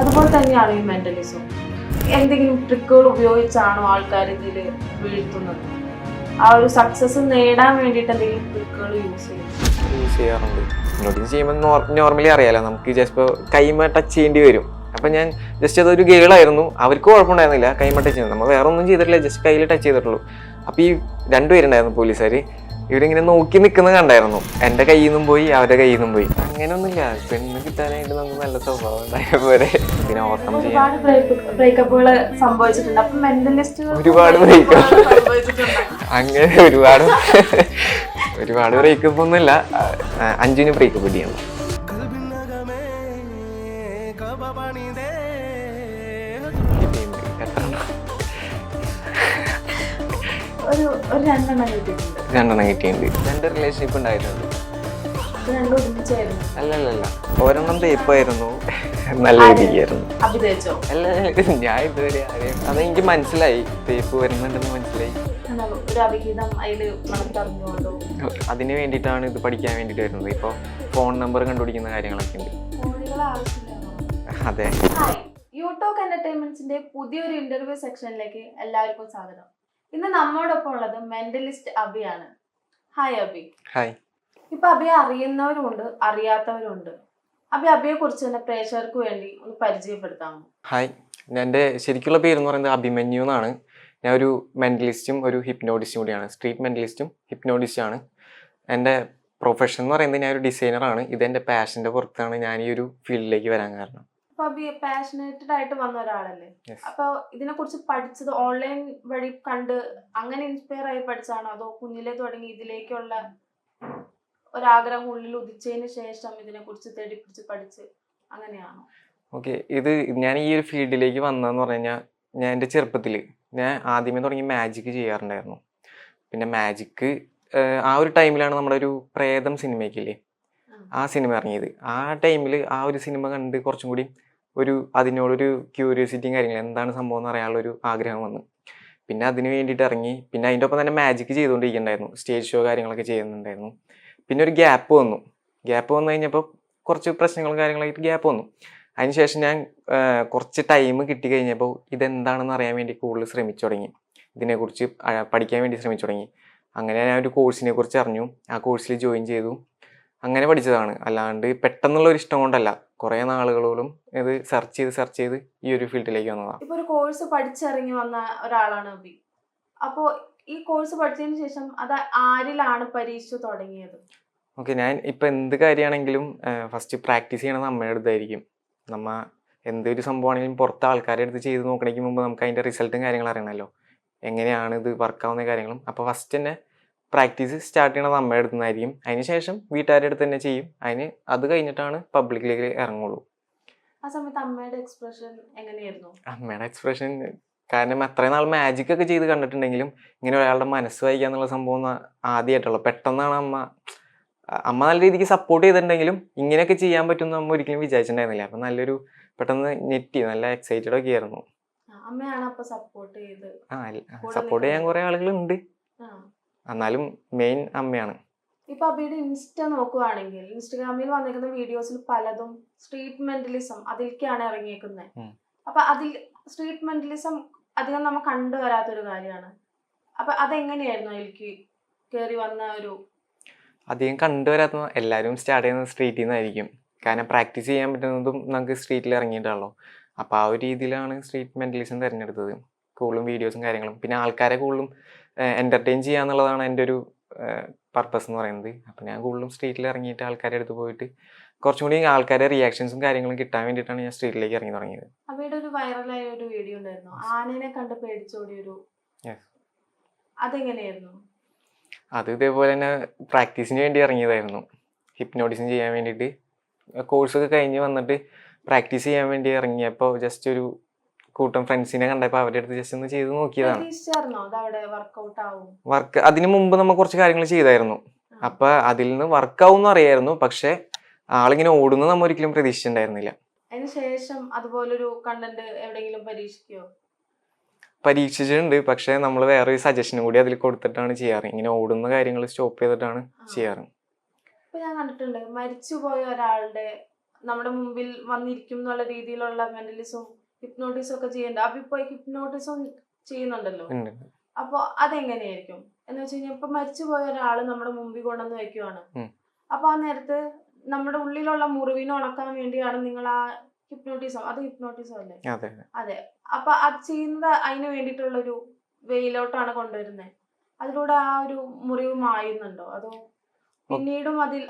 അതുപോലെ തന്നെയാണ് ഈ മെന്റലിസം എന്തെങ്കിലും ട്രിക്കുകൾ ഉപയോഗിച്ചാണോ ആൾക്കാർ ഇതിൽ വീഴ്ത്തുന്നത്? ആ ഒരു സക്സസ് നേടാൻ വേണ്ടിയിട്ട് എന്തെങ്കിലും ട്രിക്കുകൾ യൂസ് ചെയ്യും? യൂസ് ചെയ്യാറുണ്ട്. നോട്ടീസ് ചെയ്യുമ്പോൾ നോർമലി അറിയാലോ നമുക്ക് ജസ്റ്റ് കൈമ ടച്ച് ചെയ്യേണ്ടി വരും. അപ്പം ഞാൻ ജസ്റ്റ് അതൊരു ഗേളായിരുന്നു അവർക്ക് കുഴപ്പമുണ്ടായിരുന്നില്ല കൈമ ടച്ച് ചെയ്യുന്നത്. നമ്മൾ വേറെ ഒന്നും ചെയ്തിട്ടില്ല ജസ്റ്റ് കയ്യിൽ ടച്ച് ചെയ്തിട്ടുള്ളൂ. അപ്പോൾ ഈ രണ്ടുപേരുണ്ടായിരുന്നു പോലീസുകാർ ഇവരിങ്ങനെ നോക്കി നിൽക്കുന്നത് കണ്ടായിരുന്നു. എന്റെ കയ്യിൽ നിന്നും പോയി അവരുടെ കയ്യിൽ നിന്നും പോയി. അങ്ങനെയൊന്നുമില്ല. പെണ്ണ് കിട്ടാനായിട്ട് നമുക്ക് നല്ല സ്വഭാവം ഉണ്ടായ പോലെ. പിന്നെ ഓർമ്മ ചെയ്യാൻ ഒരുപാട് ബ്രേക്കപ്പുകൾ സംഭവിച്ചിട്ടുണ്ട്. അപ്പൊ മെന്റലിസ്റ്റ് ഒരുപാട് ബ്രേക്കപ്പ് അങ്ങനെ ഒരുപാട് ഒരുപാട് ബ്രേക്കപ്പ് ഒന്നുമില്ല. അഞ്ചിന് ബ്രേക്കപ്പ് ചെയ്യണം ഒരു ഒരു രണ്ടെണ്ണം കിട്ടിയിട്ടുണ്ട്. രണ്ടെണ്ണം കിട്ടിയിട്ടുണ്ട്. രണ്ട് റിലേഷൻഷിപ്പ് ഉണ്ടായിട്ടുണ്ട്. ഇത് രണ്ടും ഒരുമിച്ചായിരുന്നു. അല്ലല്ലല്ല. ഒരെണ്ണം തേപ്പായിരുന്നു. നല്ല രീതിക്കായിരുന്നു അഭിതേച്ചോ അല്ല ഞാൻ ഇതുവരെ ആരെയും അതെനിക്ക് മനസ്സിലായി. തേപ്പ് വരുന്നുണ്ടെന്ന് മനസ്സിലായി. എന്നാ ഒരു അവിഹിതം അതിൽ മണത്തറിഞ്ഞുകൊണ്ടോ അതിന് വേണ്ടിയിട്ടാണ് ഇത് പഠിക്കാൻ വേണ്ടിയിട്ട് വരുന്നത്. ഇപ്പോൾ ഫോൺ നമ്പർ കണ്ടുപിടിക്കുന്ന കാര്യങ്ങളൊക്കെ ഉണ്ട്. കോഴികളെ ആവശ്യമില്ല അതെ. ഹായ് യൂടോക്ക് എന്റർടൈൻമെന്റ്സിന്റെ പുതിയൊരു ഇന്റർവ്യൂ സെക്ഷനിലേക്ക് എല്ലാവർക്കും സ്വാഗതം. ഇന്ന് നമ്മോടൊപ്പം ഉള്ളത് മെന്റലിസ്റ്റ് അബിയാണ് ഹായ് അബി. ഹായ് ഇപ്പൊ അബിയെ അറിയുന്നവരുണ്ട് അറിയാത്തവരുണ്ട്. അബി അബിയെ കുറിച്ച് തന്നെ പ്രേക്ഷകർക്ക് വേണ്ടി ഒന്ന് പരിചയപ്പെടുത്താമോ? ഹായ് എന്റെ ശരിക്കുള്ള പേര് എന്ന് പറയുന്നത് അഭിമന്യു എന്നാണ്. ഞാൻ ഒരു മെന്റലിസ്റ്റും ഒരു ഹിപ്നോഡിസ്റ്റും കൂടിയാണ്. സ്ട്രീറ്റ് മെന്റലിസ്റ്റും ഹിപ്നോട്ടിസ്റ്റും ആണ്. എന്റെ പ്രൊഫഷൻ എന്ന് പറയുന്നത് ഞാൻ ഒരു ഡിസൈനറാണ് ഇത് എന്റെ പാഷന്റെ പുറത്താണ് ഞാൻ ഈ ഒരു ഫീൽഡിലേക്ക് വരാൻ കാരണം. പാഷനേറ്റഡ് ആയിട്ട് വന്ന ഒരാളല്ലേ. അപ്പൊ ഇതിനെ കുറിച്ച് പഠിച്ചത് ഓൺലൈൻ വഴി കണ്ട് അങ്ങനെ ഇൻസ്പയർ ആയി പഠിച്ചാണോ അതോ കുഞ്ഞിലെ തുടങ്ങി ഇതിലേക്കുള്ള ഒരാഗ്രഹം ഉള്ളിൽ ഉദിച്ചതിന് ശേഷം ഇതിനെ കുറിച്ച് തേടി പിടിച്ച് പഠിച്ച് അങ്ങനെയാണോ? ഓക്കെ ഇത് ഞാൻ ഈ ഒരു ഫീൽഡിലേക്ക് വന്നതെന്ന് പറഞ്ഞു കഴിഞ്ഞാൽ ഞാൻ എന്റെ ചെറുപ്പത്തിൽ ഞാൻ ആദ്യമേ തുടങ്ങി മാജിക് ചെയ്യാറുണ്ടായിരുന്നു. പിന്നെ മാജിക്ക് ആ ഒരു ടൈമിലാണ് നമ്മുടെ ഒരു പ്രേതം സിനിമയ്ക്കില്ലേ ആ. സിനിമ ഇറങ്ങിയത്. ആ ടൈമിൽ ആ ഒരു സിനിമ കണ്ട് കുറച്ചും കൂടി ഒരു അതിനോടൊരു ക്യൂരിയോസിറ്റിയും കാര്യങ്ങളും എന്താണ് സംഭവം എന്ന് അറിയാനുള്ള ഒരു ആഗ്രഹം വന്നു. പിന്നെ അതിന് വേണ്ടിയിട്ട് ഇറങ്ങി. പിന്നെ അതിന്റെ ഒപ്പം തന്നെ മാജിക് ചെയ്തുകൊണ്ടിരിക്കുന്നുണ്ടായിരുന്നു സ്റ്റേജ് ഷോ കാര്യങ്ങളൊക്കെ ചെയ്യുന്നുണ്ടായിരുന്നു. പിന്നെ ഒരു ഗ്യാപ്പ് വന്നു. ഗ്യാപ്പ് വന്നു കഴിഞ്ഞപ്പോൾ കുറച്ച് പ്രശ്നങ്ങളും കാര്യങ്ങളായിട്ട് ഗ്യാപ്പ് വന്നു. അതിനുശേഷം ഞാൻ കുറച്ച് ടൈം കിട്ടി കഴിഞ്ഞപ്പോൾ ഇതെന്താണെന്ന് അറിയാൻ വേണ്ടി കൂടുതൽ ശ്രമിച്ചു തുടങ്ങി. ഇതിനെക്കുറിച്ച് പഠിക്കാൻ വേണ്ടി ശ്രമിച്ചു തുടങ്ങി. അങ്ങനെ ഞാൻ ഒരു കോഴ്സിനെ കുറിച്ച് അറിഞ്ഞു. ആ കോഴ്സിൽ ജോയിൻ ചെയ്തു. അങ്ങനെ പഠിച്ചതാണ്. അല്ലാണ്ട് പെട്ടെന്നുള്ള ഒരു ഇഷ്ടം കൊണ്ടല്ല. കുറേ നാളുകളോളം ഇത് സെർച്ച് ചെയ്ത് സെർച്ച് ചെയ്ത് ഈ ഒരു ഫീൽഡിലേക്ക് വന്നതാണ് ഇപ്പൊ ഒരു കോഴ്സ് പഠിച്ചിറങ്ങി വന്ന ഒരാളാണ് അബി. അപ്പോ ഈ കോഴ്സ് പഠിച്ചതിന് ശേഷം അത് ആരിലാണ് പരീക്ഷ തുടങ്ങിയത്? ഓക്കെ ഞാൻ ഇപ്പം എന്ത് കാര്യമാണെങ്കിലും ഫസ്റ്റ് പ്രാക്ടീസ് ചെയ്യണത് അമ്മയുടെ അടുത്തായിരിക്കും. നമ്മ എന്തൊരു സംഭവമാണെങ്കിലും പുറത്ത് ആൾക്കാരുടെ അടുത്ത് ചെയ്ത് നോക്കണമെങ്കിൽ മുമ്പ് നമുക്ക് അതിന്റെ റിസൾട്ടും കാര്യങ്ങളും അറിയണമല്ലോ എങ്ങനെയാണ് ഇത് വർക്കാവുന്ന കാര്യങ്ങളും. അപ്പോൾ ഫസ്റ്റ് തന്നെ പ്രാക്ടീസ് സ്റ്റാർട്ട് ചെയ്യണത് അമ്മയുടെ അടുത്ത് നിന്നായിരിക്കും. അതിന് ശേഷം വീട്ടുകാരുടെ അടുത്ത് തന്നെ ചെയ്യും. അതിന് അത് കഴിഞ്ഞിട്ടാണ് പബ്ലിക്കിലേക്ക് ഇറങ്ങുള്ളൂ. ആ സമയത്ത് അമ്മയുടെ എക്സ്പ്രഷൻ എങ്ങനെയായിരുന്നു? അമ്മയുടെ എക്സ്പ്രഷൻ കാരണം അത്രയും നാൾ മാജിക് ഒക്കെ ചെയ്ത് കണ്ടിട്ടുണ്ടെങ്കിലും ഇങ്ങനെ ഒരാളുടെ മനസ്സ് വായിക്കുക എന്നുള്ള സംഭവം ആദ്യമായിട്ടുള്ളൂ പെട്ടെന്നാണ് അമ്മ അമ്മ നല്ല രീതിക്ക് സപ്പോർട്ട് ചെയ്തിട്ടുണ്ടെങ്കിലും ഇങ്ങനെയൊക്കെ ചെയ്യാൻ പറ്റുമെന്ന് അമ്മ ഒരിക്കലും വിചാരിച്ചിട്ടുണ്ടായിരുന്നില്ല. അപ്പം നല്ലൊരു പെട്ടെന്ന് നെറ്റി നല്ല എക്സൈറ്റഡ് ഒക്കെ ആയിരുന്നു. ആ, സപ്പോർട്ട് ചെയ്യാൻ കുറെ ആളുകളുണ്ട്. എന്നാലും മെയിൻ അമ്മയാണ്. ഇപ്പൊ അബിയുടെ ഇൻസ്റ്റ നോക്കുവാണെങ്കിൽ ഇൻസ്റ്റഗ്രാമിൽ വന്നിരിക്കുന്ന വീഡിയോസിൽ പലതും സ്ട്രീറ്റ് മെന്റലിസം അതിലേക്കാണ് ഇറങ്ങിയേക്കുന്നത്. അപ്പൊ അതിൽ സ്ട്രീറ്റ് മെന്റലിസം അധികം നമ്മൾ കണ്ടുവരാത്തൊരു കാര്യമാണ്. അപ്പൊ അതെങ്ങനെയായിരുന്നു അതിലേക്ക് കയറി വന്ന ഒരു അധികം കണ്ടുവരാത്ത എല്ലാവരും സ്റ്റാർട്ട് ചെയ്യുന്നത് സ്ട്രീറ്റിൽ നിന്നായിരിക്കും കാരണം പ്രാക്ടീസ് ചെയ്യാൻ പറ്റുന്നതും നമുക്ക് സ്ട്രീറ്റിൽ ഇറങ്ങിയിട്ടാണല്ലോ അപ്പോൾ ആ ഒരു രീതിയിലാണ് സ്ട്രീറ്റ് മെന്റലിസം തിരഞ്ഞെടുത്തത്. കൂടുതലും വീഡിയോസും കാര്യങ്ങളും. പിന്നെ ആൾക്കാരെ കൂടുതലും എന്റർടൈൻ ചെയ്യുക എന്നുള്ളതാണ് എന്റെ ഒരു പർപ്പസ് എന്ന് പറയുന്നത്. അപ്പം ഞാൻ കൂടുതലും സ്ട്രീറ്റിൽ ഇറങ്ങിയിട്ട് ആൾക്കാരെ അടുത്ത് പോയിട്ട് കുറച്ചും കൂടി ആൾക്കാരെ റിയാക്ഷൻസും കാര്യങ്ങളും കിട്ടാൻ വേണ്ടിയിട്ടാണ് ഞാൻ സ്ട്രീറ്റിലേക്ക് ഇറങ്ങി തുടങ്ങിയത്. അവയുടെ ഒരു വൈറലായ ഒരു വീഡിയോ ഉണ്ടായിരുന്നു. ആനനെ കണ്ട്. അതെങ്ങനെയായിരുന്നു? അത് ഇതേപോലെ തന്നെ പ്രാക്ടീസിന് വേണ്ടി ഇറങ്ങിയതായിരുന്നു. ഹിപ്നോട്ടിസം ചെയ്യാൻ വേണ്ടിയിട്ട്. കോഴ്സൊക്കെ കഴിഞ്ഞ് വന്നിട്ട് പ്രാക്ടീസ് ചെയ്യാൻ വേണ്ടി ഇറങ്ങിയപ്പോൾ ജസ്റ്റ് ഒരു കൂട്ടം ഫ്രണ്ട്സിനെ കണ്ടപ്പോൾ അവരുടെ അടുത്ത് ജസ്റ്റ് ഒന്ന് ചെയ്ത് നോക്കിയതാണ്. വർക്ക് അതിന് മുമ്പ് നമ്മൾ കുറച്ച് കാര്യങ്ങൾ ചെയ്തായിരുന്നു. അപ്പൊ അതിൽ നിന്ന് വർക്കാവും അറിയായിരുന്നു. പക്ഷെ ആളിങ്ങനെ ഓടുന്നു നമ്മൾ ഒരിക്കലും പ്രതീക്ഷിച്ചിട്ടുണ്ടായിരുന്നില്ല. അതിനുശേഷം അതുപോലൊരു കണ്ടന്റ് എവിടെയെങ്കിലും പരീക്ഷിക്കോ പരീക്ഷിച്ചിട്ടുണ്ട്. പക്ഷെ നമ്മൾ വേറെ ഒരു സജഷനും കൂടി അതിൽ കൊടുത്തിട്ടാണ് ചെയ്യാറ്. ഇങ്ങനെ ഓടുന്ന കാര്യങ്ങൾ സ്റ്റോപ്പ് ചെയ്തിട്ടാണ് ചെയ്യാറ്. ഞാൻ കണ്ടിട്ടുണ്ട്. മരിച്ചുപോയ ഒരാളുടെ നമ്മുടെ മുമ്പിൽ വന്നിരിക്കും എന്നുള്ള രീതിയിലുള്ള മെന്റലിസും ഹിപ്നോട്ടിസും ഒക്കെ ചെയ്യണ്ട. അപ്പൊ ഇപ്പൊ ഹിപ്നോട്ടിസും ചെയ്യുന്നുണ്ടല്ലോ. അപ്പൊ അതെങ്ങനെയായിരിക്കും? എന്ന് വെച്ച് കഴിഞ്ഞാൽ ഇപ്പൊ മരിച്ചുപോയ ഒരാൾ നമ്മുടെ മുമ്പിൽ കൊണ്ടുവന്ന് വെക്കുവാണ് അപ്പൊ ആ നേരത്ത് നമ്മുടെ ഉള്ളിലുള്ള മുറിവിനെ ഉണക്കാൻ വേണ്ടിയാണ് നിങ്ങൾ ആ ഹിപ്നോട്ടിസം അത് ഹിപ്നോട്ടിസം അല്ലേ? അതെ. അതെ. അപ്പൊ അത് ചെയ്യുന്നത് അതിന് വേണ്ടിയിട്ടുള്ള ഒരു വെയിലോട്ടാണ് കൊണ്ടുവരുന്നത് അതിലൂടെ ആ ഒരു മുറിവ് മായുന്നുണ്ടോ? അതോ പിന്നീടും അതിൽ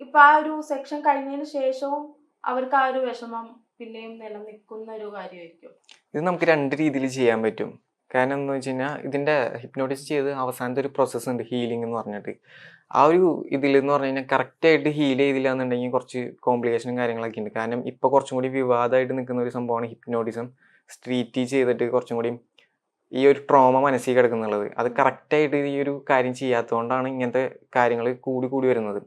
ഇപ്പൊ ആ ഒരു സെക്ഷൻ കഴിഞ്ഞതിന് ശേഷവും അവർക്ക് ആ ഒരു വിഷമം പിന്നെയും നിലനിൽക്കുന്ന ഒരു കാര്യമായിരിക്കും. ഇത് നമുക്ക് രണ്ട് രീതിയിൽ ചെയ്യാൻ പറ്റും. കാരണം എന്ന് വെച്ച് കഴിഞ്ഞാൽ ഇതിന്റെ ഹിപ്നോട്ടിസ് ചെയ്ത് അവസാനത്തെ ഒരു പ്രോസസ്സ് ഉണ്ട് ഹീലിംഗ് എന്ന് പറഞ്ഞിട്ട്. ആ ഒരു ഇതിൽ എന്ന് പറഞ്ഞു കഴിഞ്ഞാൽ കറക്റ്റായിട്ട് ഹീൽ ചെയ്തില്ല എന്നുണ്ടെങ്കിൽ കുറച്ച് കോംപ്ലിക്കേഷനും കാര്യങ്ങളൊക്കെ ഉണ്ട്. കാരണം ഇപ്പോൾ കുറച്ചും കൂടി വിവാദമായിട്ട് നിൽക്കുന്ന ഒരു സംഭവമാണ് ഹിപ്നോട്ടിസം സ്ട്രീറ്റ് ചെയ്തിട്ട് കുറച്ചും കൂടി ഈ ഒരു ട്രോമ മനസ്സിൽ കിടക്കുന്നുള്ളത്. അത് കറക്റ്റായിട്ട് ഈ ഒരു കാര്യം ചെയ്യാത്തതുകൊണ്ടാണ് ഇങ്ങനത്തെ കാര്യങ്ങൾ കൂടി കൂടി വരുന്നത്.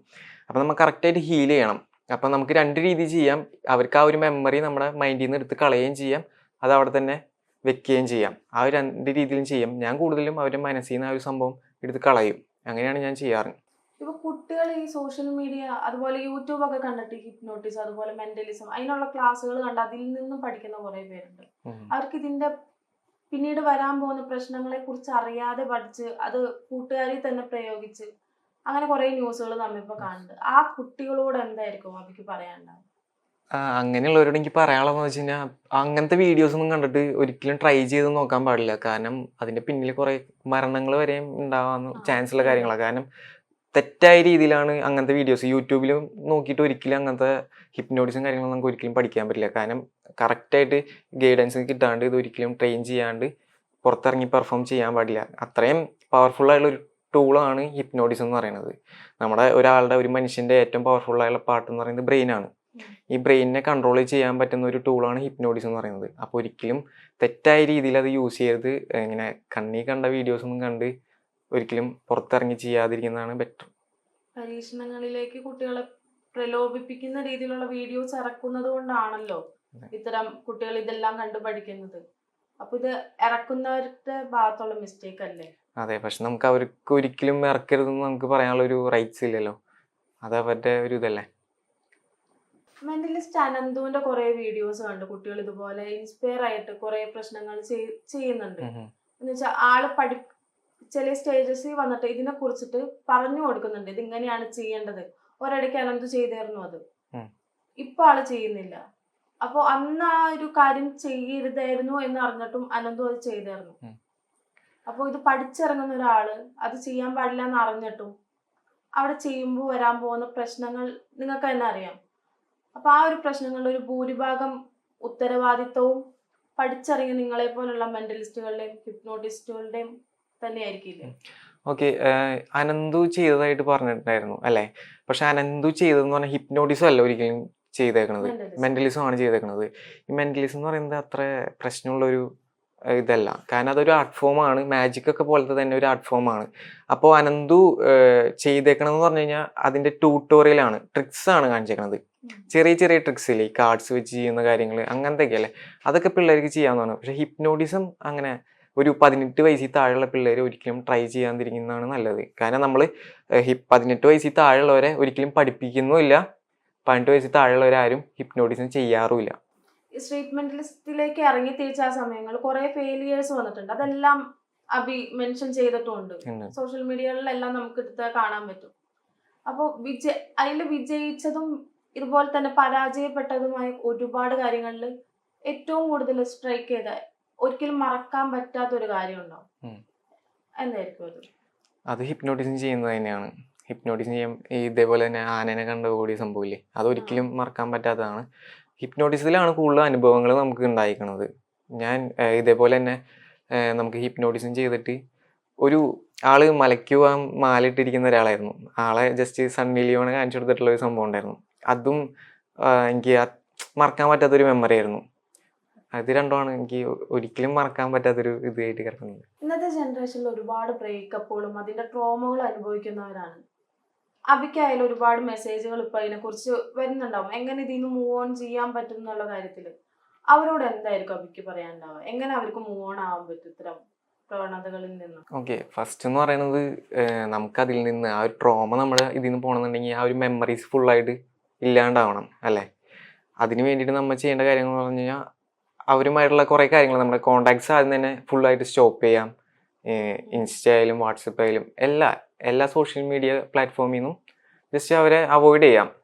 അപ്പം നമ്മൾ കറക്റ്റായിട്ട് ഹീൽ ചെയ്യണം. അപ്പം നമുക്ക് രണ്ട് രീതി ചെയ്യാം. അവർക്ക് ആ ഒരു മെമ്മറി നമ്മുടെ മൈൻഡിൽ നിന്ന് എടുത്ത് കളയുകയും ചെയ്യാം. അത് അവിടെ തന്നെ വെക്കുകയും ചെയ്യാം. ആ ഒരു രണ്ട് രീതിയിലും ചെയ്യാം. ഞാൻ കൂടുതലും അവരുടെ മനസ്സിൽ നിന്ന് ആ ഒരു സംഭവം എടുത്ത് കളയും. അങ്ങനെയാണ് ഞാൻ ചെയ്യാറ്. ഇപ്പൊ കുട്ടികൾ ഈ സോഷ്യൽ മീഡിയ അതുപോലെ യൂട്യൂബ് ഒക്കെ കണ്ടിട്ട് ഹിപ്നോട്ടിസം അതുപോലെ മെന്റലിസം അതിനുള്ള ക്ലാസ്സുകൾ കണ്ട് അതിൽ നിന്നും പഠിക്കുന്ന കുറെ പേരുണ്ട്. അവർക്ക് ഇതിന്റെ പിന്നീട് വരാൻ പോകുന്ന പ്രശ്നങ്ങളെ കുറിച്ച് അറിയാതെ പഠിച്ച് അത് കൂട്ടുകാരിൽ തന്നെ പ്രയോഗിച്ച് അങ്ങനെ കുറെ ന്യൂസുകൾ നമ്മളിപ്പോ കാണുന്നുണ്ട്. ആ കുട്ടികളോട് എന്തായിരിക്കും അവർക്ക് പറയാനുണ്ടാവും അങ്ങനെയുള്ളവരോട് എനിക്ക് പറയാനുള്ളതെന്ന് വെച്ച് കഴിഞ്ഞാൽ അങ്ങനത്തെ വീഡിയോസ് ഒന്നും കണ്ടിട്ട് ഒരിക്കലും ട്രൈ ചെയ്ത് നോക്കാൻ പാടില്ല. കാരണം അതിന്റെ പിന്നിൽ കുറെ മരണങ്ങൾ വരെയും ഉണ്ടാവാൻ ചാൻസ് ഉള്ള കാര്യങ്ങളാണ് കാരണം തെറ്റായ രീതിയിലാണ് അങ്ങനത്തെ വീഡിയോസ് യൂട്യൂബിലും നോക്കിയിട്ട് ഒരിക്കലും അങ്ങനത്തെ ഹിപ്നോട്ടിസും കാര്യങ്ങളും നമുക്ക് ഒരിക്കലും പഠിക്കാൻ പറ്റില്ല. കാരണം കറക്റ്റായിട്ട് ഗൈഡൻസ് കിട്ടാണ്ട് ഇത് ഒരിക്കലും ട്രെയിൻ ചെയ്യാണ്ട് പുറത്തിറങ്ങി പെർഫോം ചെയ്യാൻ പാടില്ല. അത്രയും പവർഫുൾ ആയിട്ടുള്ള ഒരു ടൂളാണ് ഹിപ്നോട്ടിസം എന്ന് പറയുന്നത്. നമ്മുടെ ഒരാളുടെ ഒരു മനുഷ്യന്റെ ഏറ്റവും പവർഫുൾ ആയുള്ള പാർട്ട് എന്ന് പറയുന്നത് ബ്രെയിനാണ് ഈ ബ്രെയിനിനെ കൺട്രോൾ ചെയ്യാൻ പറ്റുന്ന ഒരു ടൂളാണ് ഹിപ്നോട്ടിസം എന്ന് പറയുന്നത്. അപ്പോൾ ഒരിക്കലും തെറ്റായ രീതിയിൽ അത് യൂസ് ചെയ്യരുത്. ഇങ്ങനെ കണ്ണി കണ്ട വീഡിയോസ് ഒന്നും കണ്ട് ഒരിക്കലും പുറത്തിറങ്ങി ചെയ്യാതിരിക്കുന്നതാണ് ബെറ്റർ പരീക്ഷണങ്ങളിലേക്ക് കുട്ടികളെ പ്രലോഭിപ്പിക്കുന്ന രീതിയിലുള്ള വീഡിയോസ് ഇറക്കുന്നത് കൊണ്ടാണല്ലോ ഇത്തരം കുട്ടികൾ ഇതെല്ലാം കണ്ടു പഠിക്കുന്നത്. അപ്പൊ ഇത് ഇറക്കുന്നവരുടെ ഭാഗത്തുള്ള മിസ്റ്റേക്ക് അല്ലേ? അതെ പക്ഷെ നമുക്ക് അവർക്ക് ഒരിക്കലും ഇറക്കരുതെന്ന് നമുക്ക് പറയാനുള്ള ഒരു റൈറ്റ്സ് ഇല്ലല്ലോ. അത് അവരുടെ ഒരു ഇതല്ലേ? മെന്റലിസ്റ്റ് അനന്തുവിന്റെ കുറെ വീഡിയോസ് കണ്ടു. കുട്ടികൾ ഇതുപോലെ ഇൻസ്പയർ ആയിട്ട് കുറെ പ്രശ്നങ്ങൾ ചെയ്യുന്നുണ്ട്. എന്ന് വെച്ചാൽ ആൾ പഠി ചില സ്റ്റേജസിൽ വന്നിട്ട് ഇതിനെ കുറിച്ചിട്ട് പറഞ്ഞു കൊടുക്കുന്നുണ്ട്. ഇത് ഇങ്ങനെയാണ് ചെയ്യേണ്ടത്. ഒരിടയ്ക്ക് അനന്ത് ചെയ്തായിരുന്നു അത്. ഇപ്പൊ ആൾ ചെയ്യുന്നില്ല. അപ്പോൾ അന്ന് ആ ഒരു കാര്യം ചെയ്യരുതായിരുന്നു എന്ന് അറിഞ്ഞിട്ടും അനന്തു അത് ചെയ്തായിരുന്നു. ഉം. അപ്പൊ ഇത് പഠിച്ചിറങ്ങുന്ന ഒരാൾ അത് ചെയ്യാൻ പാടില്ല എന്ന് അറിഞ്ഞിട്ടും അവിടെ ചെയ്യുമ്പോൾ വരാൻ പോകുന്ന പ്രശ്നങ്ങൾ നിങ്ങൾക്ക് തന്നെ അറിയാം. അപ്പോൾ ആ ഒരു പ്രശ്നങ്ങളുടെ ഒരു ഭൂരിഭാഗം ഉത്തരവാദിത്വവും പഠിച്ചിറങ്ങിയ നിങ്ങളെ പോലുള്ള മെന്റലിസ്റ്റുകളുടെയും ഹിപ്നോട്ടിസ്റ്റുകളുടെയും തന്നെ ആയിരിക്കില്ലേ? ഓക്കെ അനന്തു ചെയ്തതായിട്ട് പറഞ്ഞിട്ടുണ്ടായിരുന്നു അല്ലേ? പക്ഷെ അനന്തു ചെയ്തതെന്ന് പറഞ്ഞാൽ ഹിപ്നോട്ടിസം അല്ല ഒരിക്കലും ചെയ്തേക്കുന്നത്. മെന്റലിസം. ആണ് ചെയ്തേക്കണത്. ഈ മെന്റലിസം എന്ന് പറയുന്നത് അത്ര പ്രശ്നമുള്ളൊരു ഏർ, ഇതല്ല. കാരണം അതൊരു ആർട്ട് ഫോമാണ് മാജിക് ഒക്കെ പോലത്തെ തന്നെ ഒരു ആർട്ട് ഫോമാണ് അപ്പോൾ അനന്തു ചെയ്തേക്കണമെന്ന് പറഞ്ഞു കഴിഞ്ഞാൽ അതിന്റെ ട്യൂട്ടോറിയലാണ് ട്രിക്സ് ആണ് കാണിച്ചേക്കണത്. ചെറിയ ചെറിയ ട്രിക്സ് ഇല്ലേ? ഈ കാർഡ്സ് വെച്ച് ചെയ്യുന്ന കാര്യങ്ങൾ അങ്ങനത്തെ അല്ലേ? അതൊക്കെ പിള്ളേർക്ക് ചെയ്യാമെന്നാണ് പക്ഷേ ഹിപ്നോട്ടിസം അങ്ങനെ ഒരു പതിനെട്ട് വയസ്സിൽ താഴെയുള്ള പിള്ളേർ ഒരിക്കലും ട്രൈ ചെയ്യാതിരിക്കുന്നതാണ് നല്ലത്. കാരണം നമ്മൾ ഹിപ് പതിനെട്ട് വയസ്സിൽ താഴെയുള്ളവരെ ഒരിക്കലും പഠിപ്പിക്കുന്നുമില്ല. പതിനെട്ട് വയസ്സിൽ താഴെയുള്ളവരാരും ഹിപ്നോട്ടിസം ചെയ്യാറുമില്ല. ഈ ലിസ്റ്റിലേക്ക് ഇറങ്ങി തിരിച്ച ആ സമയങ്ങളിൽ കുറെ ഫെയിലിയേഴ്സ് വന്നിട്ടുണ്ട്. അതെല്ലാം അഭി മെൻഷൻ ചെയ്തിട്ടുണ്ട്. സോഷ്യൽ മീഡിയകളിലെല്ലാം നമുക്ക് എടുത്ത് കാണാൻ പറ്റും. അപ്പോൾ വിജയ അതിൽ വിജയിച്ചതും ഇതുപോലെ തന്നെ പരാജയപ്പെട്ടതുമായ ഒരുപാട് കാര്യങ്ങളിൽ ഏറ്റവും കൂടുതൽ സ്ട്രൈക്ക് ചെയ്ത ഒരിക്കലും മറക്കാൻ പറ്റാത്ത ഒരു കാര്യം ഉണ്ടാവും എന്തായിരിക്കും അത്? അത് ഹിപ്നോട്ടിസം ചെയ്യുന്നത് തന്നെയാണ്. ഹിപ്നോട്ടിസം ചെയ്യാൻ ഇതേപോലെ തന്നെ ആനനെ കണ്ട ഓടിയ സംഭവമില്ലേ? അതൊരിക്കലും മറക്കാൻ പറ്റാത്തതാണ്. ഹിപ്നോട്ടിസത്തിലാണ് കൂടുതൽ അനുഭവങ്ങൾ നമുക്ക് ഉണ്ടായിരിക്കുന്നത്. ഞാൻ ഇതേപോലെ തന്നെ നമുക്ക് ഹിപ്നോട്ടിസം ചെയ്തിട്ട് ഒരു ആൾ മലയ്ക്ക് പോകാൻ മാലിട്ടിരിക്കുന്ന ഒരാളായിരുന്നു. ആളെ ജസ്റ്റ് സണ്ണി ലിയോണെ കാണിച്ചു കൊടുത്തിട്ടുള്ള ഒരു സംഭവം ഉണ്ടായിരുന്നു. അതും എനിക്ക് മറക്കാൻ പറ്റാത്തൊരു മെമ്മറി ആയിരുന്നു. അത് രണ്ടുമാണ് എനിക്ക് ഒരിക്കലും മറക്കാൻ പറ്റാത്തൊരു ഇതായിട്ട് കിടക്കുന്നത്. ഇന്നത്തെ ജനറേഷനിൽ ഒരുപാട് ബ്രേക്കപ്പുകളും അതിന്റെ ട്രോമകളും അനുഭവിക്കുന്നവരാണ്. അബിക്കായാലും ഒരുപാട് മെസ്സേജുകൾ ഇപ്പൊ അതിനെക്കുറിച്ച് വരുന്നുണ്ടാവും. എങ്ങനെ ഇതിൽ നിന്ന് മൂവ് ഓൺ ചെയ്യാൻ പറ്റും എന്നുള്ള കാര്യത്തിൽ അവരോട് എന്തായിരിക്കും അബിക്ക് പറയാനുണ്ടാവുക? എങ്ങനെ അവർക്ക് മൂവ് ഓൺ ആവാൻ പറ്റും ഇത്തരം പ്രവണതകളിൽ നിന്ന്? ഓക്കെ ഫസ്റ്റ് എന്ന് പറയുന്നത് നമുക്ക് നമുക്കതിൽ നിന്ന് ആ ഒരു ട്രോമ നമ്മൾ ഇതിൽ നിന്ന് പോകണമെന്നുണ്ടെങ്കിൽ ആ ഒരു മെമ്മറീസ് ഫുള്ളായിട്ട് ഇല്ലാണ്ടാവണം അല്ലേ? അതിന് വേണ്ടിയിട്ട് നമ്മൾ ചെയ്യേണ്ട കാര്യങ്ങൾ എന്ന് പറഞ്ഞു കഴിഞ്ഞാൽ അവരുമായിട്ടുള്ള കുറേ കാര്യങ്ങൾ നമ്മുടെ കോണ്ടാക്ട്സ് ആദ്യം തന്നെ ഫുള്ളായിട്ട് സ്റ്റോപ്പ് ചെയ്യാം. ഇൻസ്റ്റ ആയാലും വാട്സപ്പ് ആയാലും എല്ലാ എല്ലാ സോഷ്യൽ മീഡിയ പ്ലാറ്റ്ഫോമിൽ നിന്നും ജസ്റ്റ് അവരെ അവോയ്ഡ് ചെയ്യാം.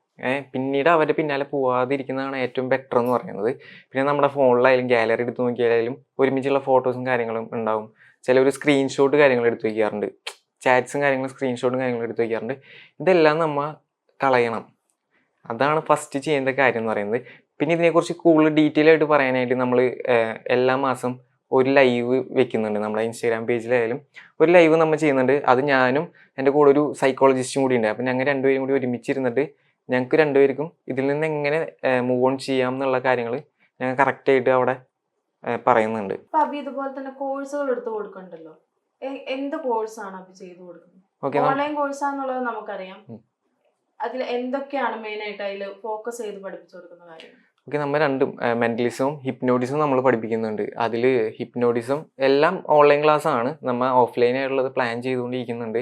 പിന്നീട് അവരുടെ പിന്നാലെ പോവാതിരിക്കുന്നതാണ് ഏറ്റവും ബെറ്റർ എന്ന് പറയുന്നത്. പിന്നെ നമ്മുടെ ഫോണിലായാലും ഗാലറി എടുത്ത് നോക്കിയാലും ഒരുമിച്ചുള്ള ഫോട്ടോസും കാര്യങ്ങളും ഉണ്ടാവും. ചിലർ സ്ക്രീൻഷോട്ട് കാര്യങ്ങൾ എടുത്ത് വയ്ക്കാറുണ്ട്. ചാറ്റ്സും കാര്യങ്ങളും സ്ക്രീൻഷോട്ടും കാര്യങ്ങളും എടുത്ത് വയ്ക്കാറുണ്ട്. ഇതെല്ലാം നമ്മൾ കളയണം. അതാണ് ഫസ്റ്റ് ചെയ്യേണ്ട കാര്യം എന്ന് പറയുന്നത്. പിന്നെ ഇതിനെക്കുറിച്ച് കൂടുതൽ ഡീറ്റെയിൽ ആയിട്ട് പറയാനായിട്ട് നമ്മൾ എല്ലാ മാസം ഒരു ലൈവ് വെക്കുന്നുണ്ട്. നമ്മുടെ ഇൻസ്റ്റാഗ്രാം പേജിലായാലും ഒരു ലൈവ് നമ്മൾ ചെയ്യുന്നുണ്ട്. അത് ഞാനും എന്റെ കൂടെ ഒരു സൈക്കോളജിസ്റ്റും കൂടി ഉണ്ട്. അപ്പം ഞങ്ങൾ രണ്ടുപേരും കൂടി ഒരുമിച്ചിരുന്നിട്ട് ഞങ്ങൾക്ക് രണ്ടുപേർക്കും ഇതിൽ നിന്ന് എങ്ങനെ മൂവ് ഓൺ ചെയ്യാം എന്നുള്ള കാര്യങ്ങൾ ഞങ്ങൾ കറക്റ്റായിട്ട് അവിടെ പറയുന്നുണ്ട്. ഇതുപോലെ തന്നെ കോഴ്സുകൾ എടുത്തു കൊടുക്കണ്ടല്ലോ? എന്ത് കോഴ്സാണ് അപ്പൊ ചെയ്തു കൊടുക്കുന്നത്? ഓൺലൈൻ കോഴ്സാന്നുള്ളത് നമുക്കറിയാം. അതിൽ എന്തൊക്കെയാണ് മെയിൻ ആയിട്ട് അതിൽ ഫോക്കസ് ചെയ്ത് പഠിപ്പിച്ചു കൊടുക്കുന്ന കാര്യം? ഓക്കെ നമ്മൾ രണ്ടും മെന്റലിസവും ഹിപ്നോട്ടിസവും നമ്മൾ പഠിപ്പിക്കുന്നുണ്ട്. അതിൽ ഹിപ്നോട്ടിസം എല്ലാം ഓൺലൈൻ ക്ലാസ് ആണ്. നമ്മൾ ഓഫ്ലൈൻ ആയിട്ടുള്ളത് പ്ലാൻ ചെയ്തുകൊണ്ടിരിക്കുന്നുണ്ട്.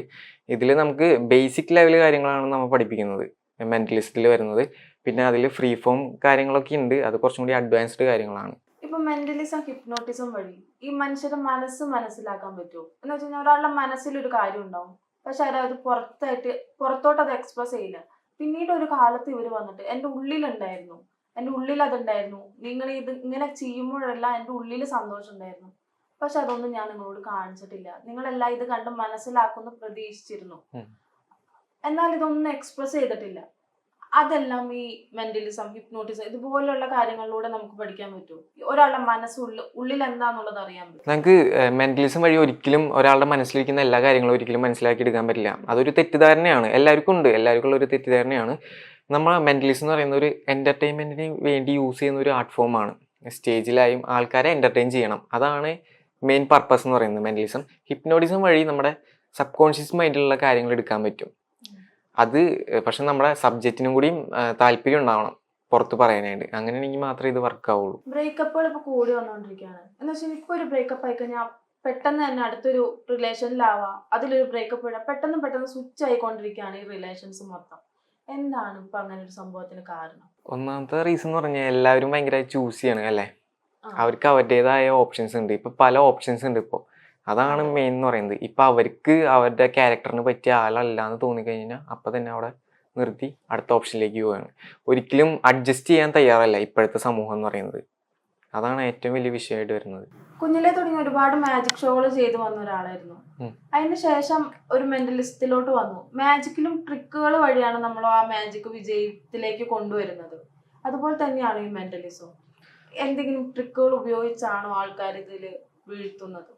ഇതിൽ നമുക്ക് ബേസിക് ലെവൽ കാര്യങ്ങളാണ് നമ്മൾ പഠിപ്പിക്കുന്നത്. മെന്റലിസ്റ്റിൽ വരുന്നത്. പിന്നെ അതിൽ ഫ്രീ ഫോം കാര്യങ്ങളൊക്കെ ഉണ്ട്. അത് കുറച്ചും കൂടി അഡ്വാൻസ്ഡ് കാര്യങ്ങളാണ്. ഇപ്പൊ മെന്റലിസം ഹിപ്നോട്ടിസം വഴി ഈ മനുഷ്യരുടെ മനസ്സ് മനസ്സിലാക്കാൻ പറ്റുമോ? എന്ന് വെച്ച് കഴിഞ്ഞാൽ ഒരാളുടെ മനസ്സിലൊരു കാര്യം ഉണ്ടാവും. പക്ഷെ അത് പുറത്തായിട്ട് പുറത്തോട്ട് അത് എക്സ്പ്രസ് ചെയ്യില്ല. പിന്നീട് ഒരു കാലത്ത് ഇവർ വന്നിട്ട് എന്റെ ഉള്ളിലുണ്ടായിരുന്നു. എന്റെ ഉള്ളിൽ അതുണ്ടായിരുന്നു. നിങ്ങൾ ഇത് ഇങ്ങനെ ചെയ്യുമ്പോഴെല്ലാം എന്റെ ഉള്ളിൽ സന്തോഷം ഉണ്ടായിരുന്നു. പക്ഷെ അതൊന്നും ഞാൻ നിങ്ങളോട് കാണിച്ചിട്ടില്ല. നിങ്ങളെല്ലാം ഇത് കണ്ട് മനസ്സിലാക്കുമെന്ന് പ്രതീക്ഷിച്ചിരുന്നു. എന്നാൽ ഇതൊന്നും എക്സ്പ്രസ് ചെയ്തിട്ടില്ല. അതെല്ലാം ഈ മെന്റലിസം ഹിപ്നോട്ടിസം ഇതുപോലെയുള്ള കാര്യങ്ങളിലൂടെ നമുക്ക് പഠിക്കാൻ പറ്റും. ഒരാളുടെ മനസ്സ് ഉള്ളിൽ എന്താന്നുള്ളത് അറിയാൻ പറ്റും. നമുക്ക് മെന്റലിസം വഴി ഒരിക്കലും ഒരാളുടെ മനസ്സിലിരിക്കുന്ന എല്ലാ കാര്യങ്ങളും ഒരിക്കലും മനസ്സിലാക്കി എടുക്കാൻ പറ്റില്ല. അതൊരു തെറ്റിദ്ധാരണയാണ്. എല്ലാവർക്കും ഉണ്ട്. എല്ലാവർക്കും ഉള്ള ഒരു തെറ്റിദ്ധാരണയാണ്. നമ്മൾ മെന്റലിസം എന്ന് പറയുന്ന ഒരു എന്റർടൈൻമെന്റിന് വേണ്ടി യൂസ് ചെയ്യുന്ന ഒരു ആർട്ട് ഫോമാണ് സ്റ്റേജിലായും ആൾക്കാരെ എന്റർടൈൻ ചെയ്യണം. അതാണ് മെയിൻ പർപ്പസ് എന്ന് പറയുന്നത് മെന്റലിസം ഹിപ്നോട്ടിസം വഴി നമ്മുടെ സബ് കോൺഷ്യസ് മൈൻഡിലുള്ള കാര്യങ്ങൾ എടുക്കാൻ പറ്റും. അത് പക്ഷെ നമ്മുടെ സബ്ജക്റ്റിനും കൂടിയും താല്പര്യം ഉണ്ടാവണം പുറത്ത് പറയാനായിട്ട്. അങ്ങനെയാണെങ്കിൽ മാത്രമേ ഇത് വർക്ക് ആവുള്ളൂ. ബ്രേക്കപ്പുകൾ ഇപ്പോൾ കൂടി വന്നുകൊണ്ടിരിക്കുകയാണ് എന്ന് വെച്ചാൽ ഇപ്പോൾ ഒരു ബ്രേക്കപ്പ് ആയി കഴിഞ്ഞാൽ പെട്ടെന്ന് തന്നെ അടുത്തൊരു റിലേഷനിലാവാം അതിലൊരു ബ്രേക്കപ്പ് ഇടാം പെട്ടെന്ന് പെട്ടെന്ന് സ്വിച്ച് ആയിക്കൊണ്ടിരിക്കുകയാണ് ഈ റിലേഷൻസ് മൊത്തം. എന്താണ് ഇപ്പൊ അങ്ങനെ ഒരു സംഭവത്തിന് കാരണം? ഒന്നാമത്തെ റീസൺ എന്ന് പറഞ്ഞാൽ എല്ലാവരും ഭയങ്കരമായി ചൂസ് ചെയ്യണം അല്ലേ? അവർക്ക് അവരുടേതായ ഓപ്ഷൻസ് ഉണ്ട്. ഇപ്പൊ പല ഓപ്ഷൻസ് ഉണ്ട് ഇപ്പോൾ അതാണ് മെയിൻ എന്ന് പറയുന്നത്. ഇപ്പൊ അവർക്ക് അവരുടെ ക്യാരക്ടറിന് പറ്റിയ ആളല്ല എന്ന് തോന്നിക്കഴിഞ്ഞാൽ അപ്പൊ തന്നെ അവിടെ നിർത്തി അടുത്ത ഓപ്ഷനിലേക്ക് പോവുകയാണ് ഒരിക്കലും അഡ്ജസ്റ്റ് ചെയ്യാൻ തയ്യാറല്ല ഇപ്പോഴത്തെ സമൂഹം എന്ന് പറയുന്നത്. അതാണ് ഏറ്റവും വലിയ വിഷയമായിട്ട് വരുന്നത്. കുഞ്ഞിലെ തുടങ്ങി ഒരുപാട് മാജിക് ഷോകൾ ചെയ്തു വന്ന ഒരാളായിരുന്നു. അതിന് ശേഷം ഒരു മെന്റലിസ്റ്റിലോട്ട് വന്നു. മാജിക്കിലും ട്രിക്കുകൾ വഴിയാണ് നമ്മൾ ആ മാജിക് വിജയത്തിലേക്ക് കൊണ്ടുവരുന്നത്. അതുപോലെ തന്നെയാണ് ഈ മെന്റലിസം എന്തെങ്കിലും ട്രിക്കുകൾ ഉപയോഗിച്ചാണോ ആൾക്കാർ ഇതിൽ വീഴ്ത്തുന്നത്?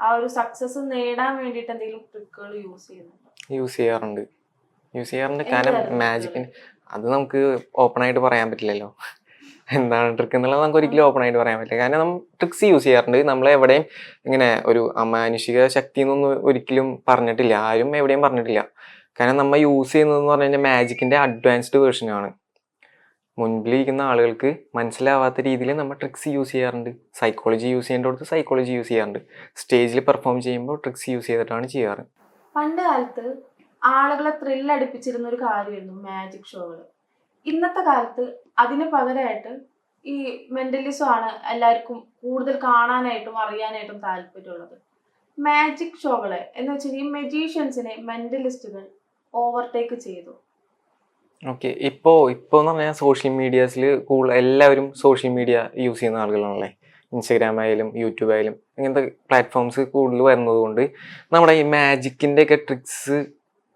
ആ ഒരു സക്സസ് നേടാൻ വേണ്ടിയിട്ട് എന്തെങ്കിലും ട്രിക്കുകൾ യൂസ് ചെയ്യുന്നുണ്ട്? യൂസ് ചെയ്യാറുണ്ട്. യൂസ് ചെയ്യാറുണ്ട്. കാരണം മാജിക്കിന് അത് നമുക്ക് ഓപ്പൺ ആയിട്ട് പറയാൻ പറ്റില്ലല്ലോ. എന്താണ് ട്രിക്ക് എന്നുള്ളത് നമുക്ക് ഒരിക്കലും ഓപ്പൺ ആയിട്ട് പറയാൻ പറ്റില്ല. കാരണം നമ്മൾ ട്രിക്സ് യൂസ് ചെയ്യാറുണ്ട്. നമ്മൾ എവിടെയും ഇങ്ങനെ ഒരു അമാനുഷിക ശക്തി എന്നൊന്നും ഒരിക്കലും പറഞ്ഞിട്ടില്ല. ആരും എവിടെയും പറഞ്ഞിട്ടില്ല. കാരണം നമ്മൾ യൂസ് ചെയ്യുന്നതെന്ന് പറഞ്ഞു കഴിഞ്ഞാൽ മാജിക്കിന്റെ അഡ്വാൻസ്ഡ് വേർഷനാണ് മുൻപിലിരിക്കുന്ന ആളുകൾക്ക് മനസ്സിലാവാത്ത രീതിയിൽ നമ്മൾ ട്രിക്സ് യൂസ് ചെയ്യാറുണ്ട്. സൈക്കോളജി യൂസ് ചെയ്യേണ്ടടുത്ത് സൈക്കോളജി യൂസ് ചെയ്യാറുണ്ട്. സ്റ്റേജിൽ പെർഫോം ചെയ്യുമ്പോൾ ട്രിക്സ് യൂസ് ചെയ്തിട്ടാണ് ചെയ്യാറ്. പണ്ട് കാലത്ത് ആളുകളെ ത്രില്ലടിപ്പിച്ചിരുന്ന ഒരു കാര്യമായിരുന്നു മാജിക് ഷോകൾ ഇന്നത്തെ കാലത്ത് അതിന് പകരമായിട്ട് ഈ മെന്റലിസം ആണ് എല്ലാവർക്കും കൂടുതൽ കാണാനായിട്ടും അറിയാനായിട്ടും താല്പര്യമുള്ളത്. മാജിക് ഷോകളെ എന്ന് വെച്ചാൽ ഈ മെജീഷ്യൻസിനെ മെന്റലിസ്റ്റുകൾ ഓവർടേക്ക് ചെയ്തു. ഓക്കെ ഇപ്പോ ഇപ്പോൾ എന്ന് പറഞ്ഞാൽ സോഷ്യൽ മീഡിയാസിൽ കൂടുതൽ എല്ലാവരും സോഷ്യൽ മീഡിയ യൂസ് ചെയ്യുന്ന ആളുകളാണല്ലേ? ഇൻസ്റ്റഗ്രാം ആയാലും യൂട്യൂബ് ആയാലും ഇങ്ങനത്തെ പ്ലാറ്റ്ഫോംസ് കൂടുതൽ വരുന്നത് കൊണ്ട് നമ്മുടെ ഈ മാജിക്കിന്റെ ഒക്കെ ട്രിക്സ്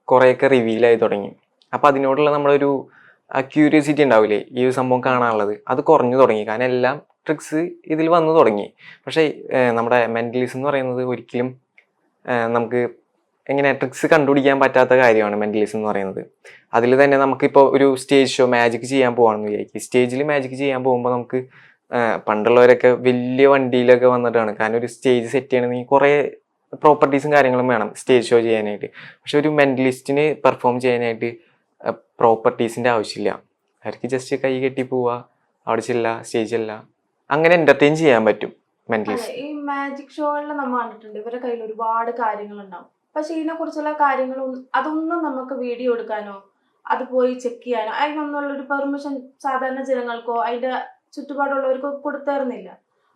കുറേയൊക്കെ റിവീൽ ആയി തുടങ്ങി. അപ്പോൾ അതിനോടുള്ള നമ്മുടെ ഒരു ക്യൂരിയോസിറ്റി ഉണ്ടാവില്ലേ ഈ ഒരു സംഭവം കാണാനുള്ളത്. അത് കുറഞ്ഞു തുടങ്ങി. കാരണം എല്ലാം ട്രിക്സ് ഇതിൽ വന്നു തുടങ്ങി. പക്ഷേ നമ്മുടെ മെന്റലിസം എന്ന് പറയുന്നത് ഒരിക്കലും നമുക്ക് എങ്ങനെ ട്രിക്സ് കണ്ടുപിടിക്കാൻ പറ്റാത്ത കാര്യമാണ് മെന്റലിസം എന്ന് പറയുന്നത്. അതിൽ തന്നെ നമുക്കിപ്പോൾ ഒരു സ്റ്റേജ് ഷോ മാജിക് ചെയ്യാൻ പോവാണെന്ന് വിചാരിക്കും. സ്റ്റേജിൽ മാജിക് ചെയ്യാൻ പോകുമ്പോൾ നമുക്ക് പണ്ടുള്ളവരൊക്കെ വലിയ വണ്ടിയിലൊക്കെ വന്നിട്ടാണ്. കാരണം ഒരു സ്റ്റേജ് സെറ്റ് ചെയ്യണമെങ്കിൽ കുറേ പ്രോപ്പർട്ടീസും കാര്യങ്ങളും വേണം സ്റ്റേജ് ഷോ ചെയ്യാനായിട്ട്. പക്ഷെ ഒരു മെന്റലിസ്റ്റിന് പെർഫോം ചെയ്യാനായിട്ട് പ്രോപ്പർട്ടീസിന്റെ ആവശ്യമില്ല. അവർക്ക് ജസ്റ്റ് കൈ കെട്ടി പോവുക അവിടെ ചെല്ല സ്റ്റേജ് അല്ല അങ്ങനെ എന്റർടൈൻ ചെയ്യാൻ പറ്റും മെന്റലിസ്റ്റ് ഈ മാജിക് ഷോകളിൽ നമ്മൾ കണ്ടിട്ടുണ്ട് ഇവരുടെ കയ്യിൽ ഒരുപാട് കാര്യങ്ങൾ ഉണ്ടാവും പക്ഷെ ഇതിനെ കുറിച്ചുള്ള കാര്യങ്ങൾ അതൊന്നും നമുക്ക് വീഡിയോ എടുക്കാനോ അത് പോയി ചെക്ക് ചെയ്യാനോ അതിനൊന്നുള്ള ഒരു പെർമിഷൻ സാധാരണ ജനങ്ങൾക്കോ അതിന്റെ ചുറ്റുപാടുള്ളവർക്കോ കൊടുത്തേർന്നില്ല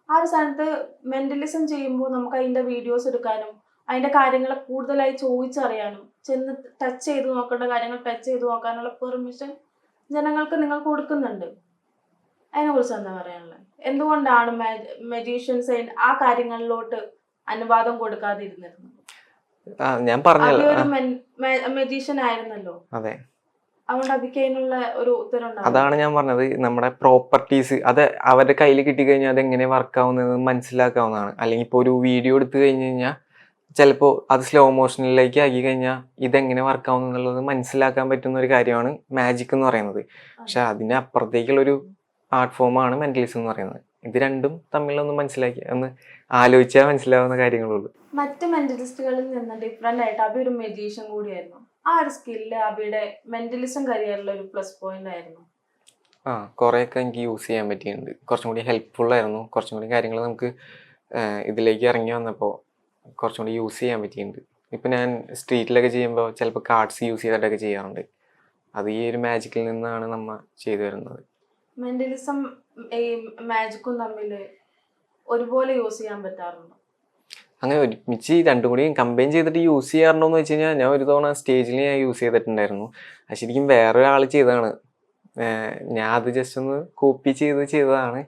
ആ ഒരു സ്ഥാനത്ത് മെന്റലിസം ചെയ്യുമ്പോൾ നമുക്ക് അതിന്റെ വീഡിയോസ് എടുക്കാനും അതിന്റെ കാര്യങ്ങളെ കൂടുതലായി ചോദിച്ചറിയാനും ചെന്ന് ടച്ച് ചെയ്ത് നോക്കേണ്ട കാര്യങ്ങൾ ടച്ച് ചെയ്ത് നോക്കാനുള്ള പെർമിഷൻ ജനങ്ങൾക്ക് നിങ്ങൾ കൊടുക്കുന്നുണ്ട്. അതിനെ കുറിച്ച് എന്താ പറയാനുള്ളത്? എന്തുകൊണ്ടാണ് മെജീഷ്യൻസ് ആ കാര്യങ്ങളിലോട്ട് അനുവാദം കൊടുക്കാതിരുന്നിരുന്നത്? ഞാൻ പറഞ്ഞല്ലോ മെജീഷ്യൻ ആയിരുന്നല്ലോ. അതെ. അതാണ് ഞാൻ പറഞ്ഞത് നമ്മുടെ പ്രോപ്പർട്ടീസ് അത് അവരുടെ കയ്യിൽ കിട്ടിക്കഴിഞ്ഞാൽ അത് എങ്ങനെ വർക്ക് ആവുന്നത് മനസ്സിലാക്കാവുന്നതാണ്. അല്ലെങ്കിൽ ഇപ്പൊ ഒരു വീഡിയോ എടുത്തു കഴിഞ്ഞു കഴിഞ്ഞാൽ ചിലപ്പോൾ അത് സ്ലോ മോഷനിലേക്ക് ആക്കി കഴിഞ്ഞാൽ ഇതെങ്ങനെ വർക്ക് ആവുന്നു എന്നുള്ളത് മനസ്സിലാക്കാൻ പറ്റുന്ന ഒരു കാര്യമാണ് മാജിക് എന്ന് പറയുന്നത്. പക്ഷെ അതിന് അപ്പുറത്തേക്കുള്ളൊരു ആർട്ട് ഫോമാണ് മെന്റലിസം എന്ന് പറയുന്നത്. ഇത് രണ്ടും തമ്മിലൊന്ന് മനസ്സിലാക്കി ഒന്ന് ആലോചിച്ചാൽ മനസ്സിലാവുന്ന കാര്യങ്ങളുള്ളൂ. മറ്റു മെന്റലിസ്റ്റുകളിൽ നിന്ന് ഡിഫറെന്റ് ആയിട്ട് അബി ഒരു മെജീഷ്യൻ കൂടിയായിരുന്നു. ആ ഒരു സ്കില്ല് അബിയുടെ മെന്റലിസം കരിയറിൽ ഒരു പ്ലസ് പോയിന്റ് ആയിരുന്നു. ആ കുറേയൊക്കെ എനിക്ക് യൂസ് ചെയ്യാൻ പറ്റിയിട്ടുണ്ട്. കുറച്ചും കൂടി ഹെൽപ്ഫുൾ ആയിരുന്നു. കുറച്ചും കൂടി കാര്യങ്ങൾ നമുക്ക് ഇതിലേക്ക് ഇറങ്ങി വന്നപ്പോൾ കുറച്ചും കൂടി യൂസ് ചെയ്യാൻ പറ്റിയിട്ടുണ്ട്. ഇപ്പം ഞാൻ സ്ട്രീറ്റിലൊക്കെ ചെയ്യുമ്പോൾ ചിലപ്പോൾ കാർഡ്സ് യൂസ് ചെയ്തിട്ടൊക്കെ ചെയ്യാറുണ്ട്. അത് ഈ ഒരു മാജിക്കിൽ നിന്നാണ് നമ്മൾ ചെയ്തു വരുന്നത്. മെന്റലിസം ഈ മാജിക്കും തമ്മിൽ ഒരുപോലെ യൂസ് ചെയ്യാൻ പറ്റാറുണ്ടോ? അങ്ങനെ ഒരുമിച്ച് രണ്ടും കൂടി കമ്പൈൻ ചെയ്തിട്ട് യൂസ് ചെയ്യാറുണ്ടോ എന്ന് വെച്ച് കഴിഞ്ഞാൽ ഞാൻ ഒരു തവണ സ്റ്റേജിൽ ഞാൻ യൂസ് ചെയ്തിട്ടുണ്ടായിരുന്നു. അത് ശരിക്കും വേറെ ഒരാൾ ചെയ്തതാണ് ഞാൻ അത് ജസ്റ്റ് ഒന്ന് കോപ്പി ചെയ്ത് ചെയ്തതാണ്.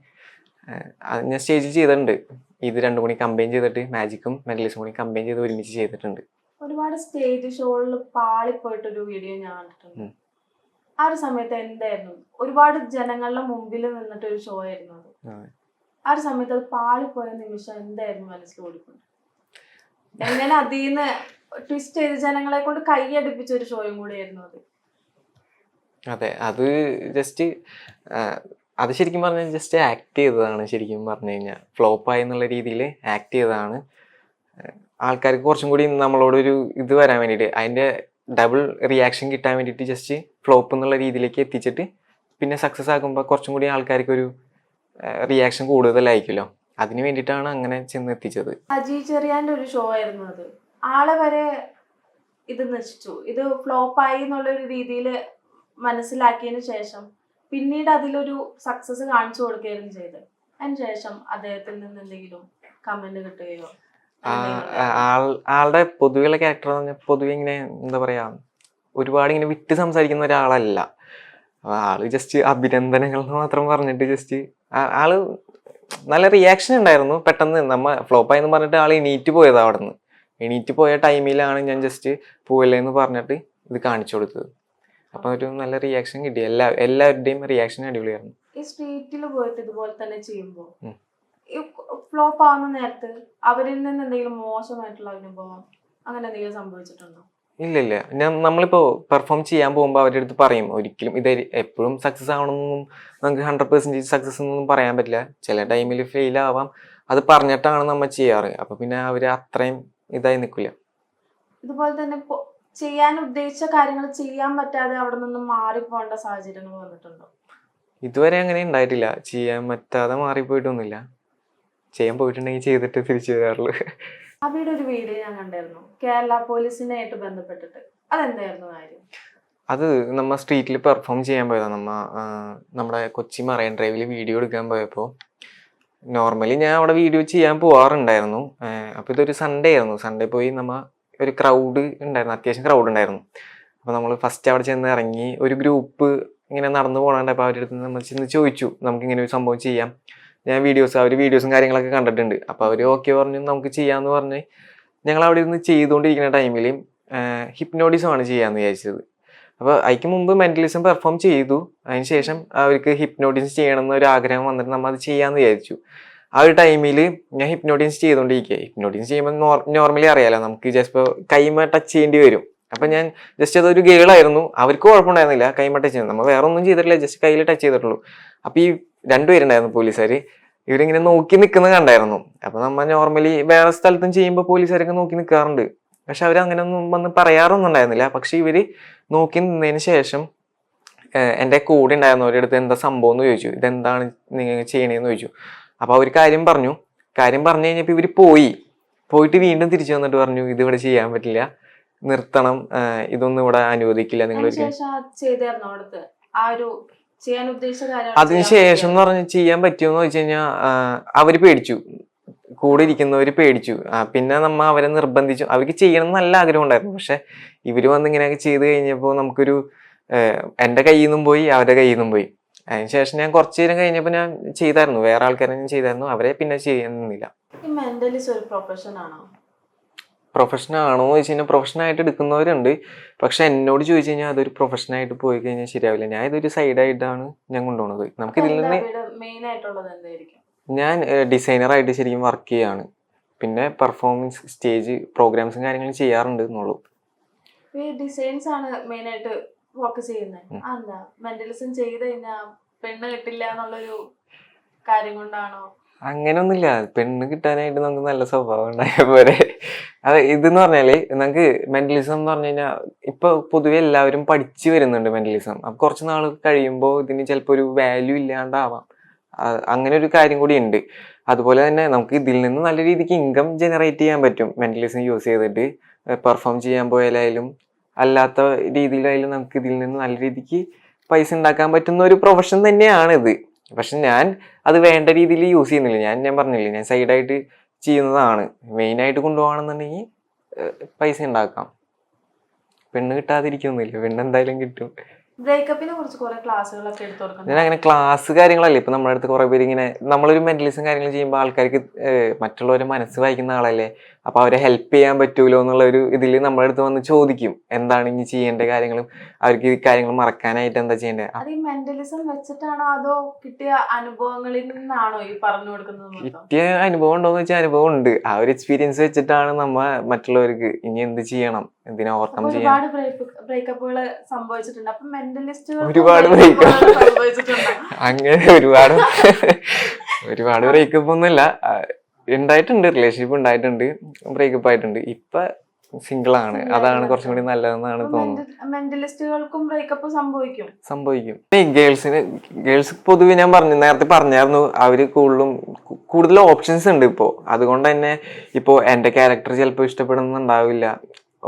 അത് ഞാൻ സ്റ്റേജിൽ ചെയ്തിട്ടുണ്ട്. ഇത് രണ്ടും കൂടി കമ്പൈൻ ചെയ്തിട്ട് മാജിക്കും മെഡലിസും കൂടി കമ്പൈൻ ചെയ്ത് ഒരുമിച്ച് ചെയ്തിട്ടുണ്ട്. ഒരുപാട് സ്റ്റേജ് ഷോകളിൽ പാളിപ്പോയിട്ടൊരു വീഡിയോ ഞാൻ കണ്ടിട്ടുണ്ട്. ആ ഒരു സമയത്ത് എന്തായിരുന്നു? ഒരുപാട് ജനങ്ങളുടെ മുമ്പിൽ നിന്നിട്ട് ഒരു ഷോ ആയിരുന്നു അത്. ആ ഒരു സമയത്ത് അത് പാളിപ്പോയ നിമിഷം എന്തായിരുന്നു മനസ്സിൽ ഓടിക്കൊണ്ട്? എങ്ങനെ അതിന്ന് ട്വിസ്റ്റ് ചെയ്ത് ജനങ്ങളെ കൊണ്ട് കൈയടിപ്പിച്ച ഒരു ഷോയും കൂടെ കൂടിയായിരുന്നു അത്. അതെ അത് ജസ്റ്റ് അത് ശരിക്കും പറഞ്ഞാൽ ജസ്റ്റ് ആക്ട് ചെയ്തതാണ് ശരിക്കും പറഞ്ഞു കഴിഞ്ഞാൽ ഫ്ലോപ്പായി എന്നുള്ള രീതിയിൽ ആക്ട് ചെയ്തതാണ്. ആൾക്കാർക്ക് കുറച്ചും കൂടി നമ്മളോടൊരു ഇത് വരാൻ വേണ്ടിയിട്ട് അതിന്റെ ഡബിൾ റിയാക്ഷൻ കിട്ടാൻ വേണ്ടിയിട്ട് ജസ്റ്റ് ഫ്ലോപ്പ് എന്നുള്ള രീതിയിലേക്ക് എത്തിച്ചിട്ട് പിന്നെ സക്സസ് ആകുമ്പോൾ കുറച്ചും കൂടി ആൾക്കാർക്ക് ഒരു റിയാക്ഷൻ കൂടുതലായിരിക്കുമല്ലോ. അതിന് വേണ്ടിയിട്ടാണ് അങ്ങനെ ചെന്ന് എത്തിച്ചത്. അജി ഒരു ഷോ ആയിരുന്നു അത്. ആളെ വരെ ഇത് നശിച്ചു. ഇത് ഫ്ലോപ്പായി എന്നുള്ളൊരു രീതിയിൽ മനസ്സിലാക്കിയതിന് ശേഷം പിന്നീട് അതിലൊരു സക്സസ് കാണിച്ചു കൊടുക്കുകയായിരുന്നു ചെയ്തത്. അതിന് ശേഷം അദ്ദേഹത്തിൽ നിന്ന് എന്തെങ്കിലും കമന്റ് കിട്ടുകയോ ആളുടെ പൊതുവെയുള്ള ക്യാരക്ടർ എന്ന് പറഞ്ഞാൽ പൊതുവെ ഇങ്ങനെ എന്താ പറയാ ഒരുപാട് ഇങ്ങനെ വിട്ട് സംസാരിക്കുന്ന ഒരാളല്ല. ആൾ ജസ്റ്റ് അഭിനന്ദനങ്ങൾ മാത്രം പറഞ്ഞിട്ട് ജസ്റ്റ് ആൾ നല്ല റിയാക്ഷൻ ഉണ്ടായിരുന്നു. പെട്ടെന്ന് നമ്മ ഫ്ലോപ്പായെന്ന് പറഞ്ഞിട്ട് ആൾ എണീറ്റ് പോയത് അവിടെ നിന്ന് എണീറ്റ് പോയ ടൈമിലാണ് ഞാൻ ജസ്റ്റ് പോവല്ലേ എന്ന് പറഞ്ഞിട്ട് ഇത് കാണിച്ചു കൊടുത്തത്. അപ്പൊ ഒരു നല്ല റിയാക്ഷൻ കിട്ടി. എല്ലാ എല്ലാവരുടെയും റിയാക്ഷൻ അടിപൊളിയായിരുന്നു. ഈ സ്ട്രീറ്റിൽ പോയിട്ട് ഇതുപോലെ തന്നെ ചെയ്യുമ്പോൾ ഫ്ലോപ്പ് ആവുന്ന നേരത്ത് അവരിൽ നിന്ന് എന്തെങ്കിലും മോശമായിട്ടുള്ള അനുഭവം അങ്ങനെ എന്തെങ്കിലും സംഭവിച്ചിട്ടുണ്ടോ? ഇല്ല ഇല്ല ഞാൻ നമ്മളിപ്പോ പെർഫോം ചെയ്യാൻ പോകുമ്പോൾ അവരുടെ അടുത്ത് പറയും. ഒരിക്കലും ഇത് എപ്പോഴും സക്സസ് ആവണമെന്നൊന്നും നമുക്ക് ഹൺഡ്രഡ് പെർസെന്റേജ് സക്സസ് എന്നൊന്നും പറയാൻ പറ്റില്ല. ചില ടൈമിൽ ഫെയിൽ ആവാം. അത് പറഞ്ഞിട്ടാണ് നമ്മൾ ചെയ്യാറ്. അപ്പൊ പിന്നെ അവർ അത്രയും ഇതായി നിൽക്കില്ല. ഇതുപോലെ തന്നെ ചെയ്യാൻ ഉദ്ദേശിച്ച കാര്യങ്ങൾ ചെയ്യാൻ പറ്റാതെ അവിടെ നിന്ന് മാറിപ്പോകേണ്ട സാഹചര്യങ്ങൾ വന്നിട്ടുണ്ടോ ഇതുവരെ അങ്ങനെ ഉണ്ടായിട്ടില്ല. ചെയ്യാൻ പറ്റാതെ മാറിപ്പോയിട്ടൊന്നുമില്ല ചെയ്യാൻ പോയിട്ടുണ്ടെങ്കിൽ ചെയ്തിട്ട് തിരിച്ചു വരാറുള്ളൂ. അവിടെ ഒരു വീഡിയോ ഞാൻ കണ്ടായിരുന്നു. കേരള പോലീസിനായിട്ട് ബന്ധപ്പെട്ടിട്ട്. അതെന്തായിരുന്നു കാര്യം? അത് നമ്മ സ്ട്രീറ്റിൽ പെർഫോം ചെയ്യാൻ പോയതാണ് നമ്മ നമ്മുടെ കൊച്ചി മറൈൻ ഡ്രൈവിൽ വീഡിയോ എടുക്കാൻ പോയപ്പോൾ നോർമലി ഞാൻ അവിടെ വീഡിയോ ചെയ്യാൻ പോവാറുണ്ടായിരുന്നു. അപ്പോൾ ഇതൊരു സൺഡേ ആയിരുന്നു. സൺഡേ പോയി നമ്മ ഒരു ക്രൗഡ് ഉണ്ടായിരുന്നു. അത്യാവശ്യം ക്രൗഡ് ഉണ്ടായിരുന്നു. അപ്പോൾ നമ്മൾ ഫസ്റ്റ് അവിടെ ചെന്ന് ഇറങ്ങി ഒരു ഗ്രൂപ്പ് ഇങ്ങനെ നടന്നു പോകണുണ്ട് അപ്പോൾ അവരുടെ അടുത്ത് നമ്മൾ ചെന്ന് ചോദിച്ചു നമുക്ക് ഇങ്ങനെ ഒരു സംഭവം ചെയ്യാം. ഞാൻ വീഡിയോസ് അവർ വീഡിയോസും കാര്യങ്ങളൊക്കെ കണ്ടിട്ടുണ്ട്. അപ്പോൾ അവർ ഓക്കെ പറഞ്ഞു നമുക്ക് ചെയ്യാമെന്ന് പറഞ്ഞ്. ഞങ്ങൾ അവിടെ ഇരുന്ന് ചെയ്തുകൊണ്ടിരിക്കുന്ന ടൈമിൽ ഹിപ്നോഡിസമാണ് ചെയ്യാമെന്ന് വിചാരിച്ചത്. അപ്പോൾ അതിക്ക് മുമ്പ് മെന്റലിസം പെർഫോം ചെയ്തു. അതിന് ശേഷം അവർക്ക് ഹിപ്നോട്ടിസം ചെയ്യണം എന്നൊരു ആഗ്രഹം വന്നിട്ട് നമ്മൾ അത് ചെയ്യാമെന്ന് വിചാരിച്ചു. ആ ഒരു ടൈമിൽ ഞാൻ ഹിപ്നോട്ടിൻസ് ചെയ്തുകൊണ്ടിരിക്കുക ഹിപ്നോട്ടിൻസ് ചെയ്യുമ്പോൾ നോർമലി അറിയാലോ നമുക്ക് ജസ്റ്റ് കൈമ ടച്ച് ചെയ്യേണ്ടി വരും. അപ്പം ഞാൻ ജസ്റ്റ് അതൊരു ഗേളായിരുന്നു അവർക്ക് കുഴപ്പമുണ്ടായിരുന്നില്ല കൈമ ടച്ച് ചെയ്യുന്നത് നമ്മൾ വേറെ ഒന്നും ചെയ്തിട്ടില്ല ജസ്റ്റ് കയ്യിൽ ടച്ച് ചെയ്തിട്ടുള്ളൂ. അപ്പോൾ ഈ രണ്ടുപേരുണ്ടായിരുന്നു പോലീസുകാർ ഇവരിങ്ങനെ നോക്കി നിൽക്കുന്നത് കണ്ടായിരുന്നു. അപ്പം നമ്മൾ നോർമലി വേറെ സ്ഥലത്തും ചെയ്യുമ്പോൾ പോലീസുകാരൊക്കെ നോക്കി നിൽക്കാറുണ്ട് പക്ഷെ അവർ അങ്ങനെ ഒന്നും വന്ന് പറയാറൊന്നും ഉണ്ടായിരുന്നില്ല. പക്ഷെ ഇവർ നോക്കി നിന്നതിന് ശേഷം എന്റെ കൂടെ ഉണ്ടായിരുന്നവരുടെ അടുത്ത് എന്താ സംഭവം എന്ന് ചോദിച്ചു. ഇതെന്താണ് നിങ്ങൾ ചെയ്യണേന്ന് ചോദിച്ചു. അപ്പൊ അവർ കാര്യം പറഞ്ഞു. കാര്യം പറഞ്ഞു കഴിഞ്ഞപ്പോൾ ഇവർ പോയി. പോയിട്ട് വീണ്ടും തിരിച്ചു വന്നിട്ട് പറഞ്ഞു ഇത് ഇവിടെ ചെയ്യാൻ പറ്റില്ല. നിർത്തണം. ഇതൊന്നും ഇവിടെ അനുവദിക്കില്ല നിങ്ങൾ അതിനുശേഷം എന്ന് പറഞ്ഞ് ചെയ്യാൻ പറ്റുമെന്ന് വെച്ച് കഴിഞ്ഞാൽ അവർ പേടിച്ചു. കൂടെ ഇരിക്കുന്നവര് പേടിച്ചു. പിന്നെ നമ്മ അവരെ നിർബന്ധിച്ചു. അവർക്ക് ചെയ്യണം നല്ല ആഗ്രഹം ഉണ്ടായിരുന്നു. പക്ഷെ ഇവർ വന്ന് ഇങ്ങനെയൊക്കെ ചെയ്ത് കഴിഞ്ഞപ്പോൾ നമുക്കൊരു എന്റെ കയ്യിൽ നിന്നും പോയി അവരുടെ കയ്യിൽ നിന്നും പോയി. അതിനുശേഷം ഞാൻ കുറച്ചു നേരം കഴിഞ്ഞപ്പോൾ ഞാൻ ചെയ്തായിരുന്നു. വേറെ ആൾക്കാരെ ഞാൻ ചെയ്തായിരുന്നു. അവരെ പിന്നെ ചെയ്യുന്നില്ല. പ്രൊഫഷൻ ആണോ? എന്ന് വെച്ച് കഴിഞ്ഞാൽ പ്രൊഫഷൻ ആയിട്ട് എടുക്കുന്നവരുണ്ട്. പക്ഷെ എന്നോട് ചോദിച്ചു കഴിഞ്ഞാൽ അതൊരു പ്രൊഫഷൻ ആയിട്ട് പോയി കഴിഞ്ഞാൽ ശരിയാവില്ല. ഞാൻ ഇതൊരു സൈഡ് ആയിട്ടാണ് ഞാൻ കൊണ്ടുപോകുന്നത് നമുക്ക് ഇതിൽ നിന്ന് ഞാൻ ഡിസൈനർ ആയിട്ട് ശരിക്കും വർക്ക് ചെയ്യാണ്. പിന്നെ പെർഫോമൻസ് സ്റ്റേജ് പ്രോഗ്രാംസും കാര്യങ്ങളും ചെയ്യാറുണ്ട് എന്നുള്ളൂ. ഡിസൈൻസ് ആണ് മെയിൻ ആയിട്ട് ഫോക്കസ് ചെയ്യുന്നത് ഉം. എന്താ മെന്റലിസം ചെയ്ത് കഴിഞ്ഞാൽ പെണ്ണ് കിട്ടില്ല എന്നുള്ളൊരു കാര്യം കൊണ്ടാണോ? അങ്ങനൊന്നുമില്ല. പെണ്ണ് കിട്ടാനായിട്ട് നമുക്ക് നല്ല സ്വഭാവം ഉണ്ടായ പോലെ അതെ ഇതെന്ന് പറഞ്ഞാൽ നമുക്ക് മെന്റലിസം എന്ന് പറഞ്ഞു കഴിഞ്ഞാൽ ഇപ്പൊ പൊതുവെ എല്ലാവരും പഠിച്ചു വരുന്നുണ്ട് മെന്റലിസം അപ്പൊ കുറച്ച് നാൾ കഴിയുമ്പോൾ ഇതിന് ചിലപ്പോൾ ഒരു വാല്യൂ ഇല്ലാണ്ടാവാം. അങ്ങനെ ഒരു കാര്യം കൂടി ഉണ്ട്. അതുപോലെ തന്നെ നമുക്ക് ഇതിൽ നിന്ന് നല്ല രീതിക്ക് ഇൻകം ജനറേറ്റ് ചെയ്യാൻ പറ്റും. മെന്റലിസം യൂസ് ചെയ്തിട്ട് പെർഫോം ചെയ്യാൻ പോയാലായാലും അല്ലാത്ത രീതിയിലായാലും നമുക്ക് ഇതിൽ നിന്ന് നല്ല രീതിക്ക് പൈസ ഉണ്ടാക്കാൻ പറ്റുന്ന ഒരു പ്രൊഫഷൻ തന്നെയാണ് ഇത് പക്ഷെ ഞാൻ അത് വേണ്ട രീതിയിൽ യൂസ് ചെയ്യുന്നില്ല. ഞാൻ ഞാൻ പറഞ്ഞില്ലേ ഞാൻ സൈഡായിട്ട് ചെയ്യുന്നതാണ്. മെയിനായിട്ട് കൊണ്ടുപോകണമെന്നുണ്ടെങ്കിൽ പൈസ ഉണ്ടാക്കാം. പെണ്ണ് കിട്ടാതിരിക്കൊന്നുമില്ല പെണ്ണ് എന്തായാലും കിട്ടും. ബ്രേക്കപ്പിനെ കുറിച്ച് കുറെ ക്ലാസ്സുകളൊക്കെ എടുത്തു ഞാൻ അങ്ങനെ ക്ലാസ് കാര്യങ്ങളല്ലേ. ഇപ്പൊ നമ്മുടെ അടുത്ത് കുറെ പേര് ഇങ്ങനെ നമ്മളൊരു മെന്റലിസം കാര്യങ്ങൾ ചെയ്യുമ്പോൾ ആൾക്കാർക്ക് മറ്റുള്ളവരെ മനസ്സ് വായിക്കുന്ന ആളല്ലേ. അപ്പൊ അവരെ ഹെൽപ്പ് ചെയ്യാൻ പറ്റൂലോ എന്നുള്ള ഒരു ഇതിൽ നമ്മുടെ അടുത്ത് വന്ന് ചോദിക്കും. എന്താണ് ഇനി ചെയ്യേണ്ട കാര്യങ്ങളും? അവർക്ക് ഈ കാര്യങ്ങൾ മറക്കാനായിട്ട് എന്താ ചെയ്യേണ്ടത് അത് ഈ മെന്റലിസം വെച്ചിട്ടാണോ അതോ കിട്ടിയ അനുഭവങ്ങളിൽ നിന്നാണോ ഈ പറഞ്ഞു കൊടുക്കുന്നത് കിട്ടിയ അനുഭവം ഉണ്ടോന്ന് വെച്ചാൽ അനുഭവം ഉണ്ട്. ആ ഒരു എക്സ്പീരിയൻസ് വെച്ചിട്ടാണ് നമ്മ മറ്റുള്ളവർക്ക് ഇനി എന്ത് ചെയ്യണം? എന്തിനാ ഓവർകം ചെയ്യാൻ ഒരുപാട് ബ്രേക്കപ്പുകൾ സംഭവിച്ചിട്ടുണ്ട്. അപ്പൊ മെന്റലിസ്റ്റുകൾ ഒരുപാട് breakup. സംഭവിച്ചിട്ടുണ്ട്. അങ്ങനെ ഒരുപാട്. ഒരുപാട് ബ്രേക്കപ്പ് ഒന്നുമില്ല. ഉണ്ടായിട്ടുണ്ട് റിലേഷൻഷിപ്പ് ഉണ്ടായിട്ടുണ്ട് ബ്രേക്കപ്പ് ആയിട്ടുണ്ട്. ഇപ്പൊ സിംഗിൾ ആണ്. അതാണ് കുറച്ചും കൂടി നല്ലതെന്നാണ് തോന്നുന്നത്. മെന്റലിസ്റ്റുകൾക്കും ബ്രേക്കപ്പ് സംഭവിക്കും. സംഭവിക്കും. ഈ ഗേൾസിന് ഗേൾസ് പൊതുവെ ഞാൻ പറഞ്ഞു നേരത്തെ പറഞ്ഞായിരുന്നു അവർ കൂടുതലും കൂടുതൽ ഓപ്ഷൻസ് ഉണ്ട് ഇപ്പോ. അതുകൊണ്ട് തന്നെ ഇപ്പോൾ എന്റെ ക്യാരക്ടർ ചിലപ്പോൾ ഇഷ്ടപ്പെടുന്നുണ്ടാവില്ല.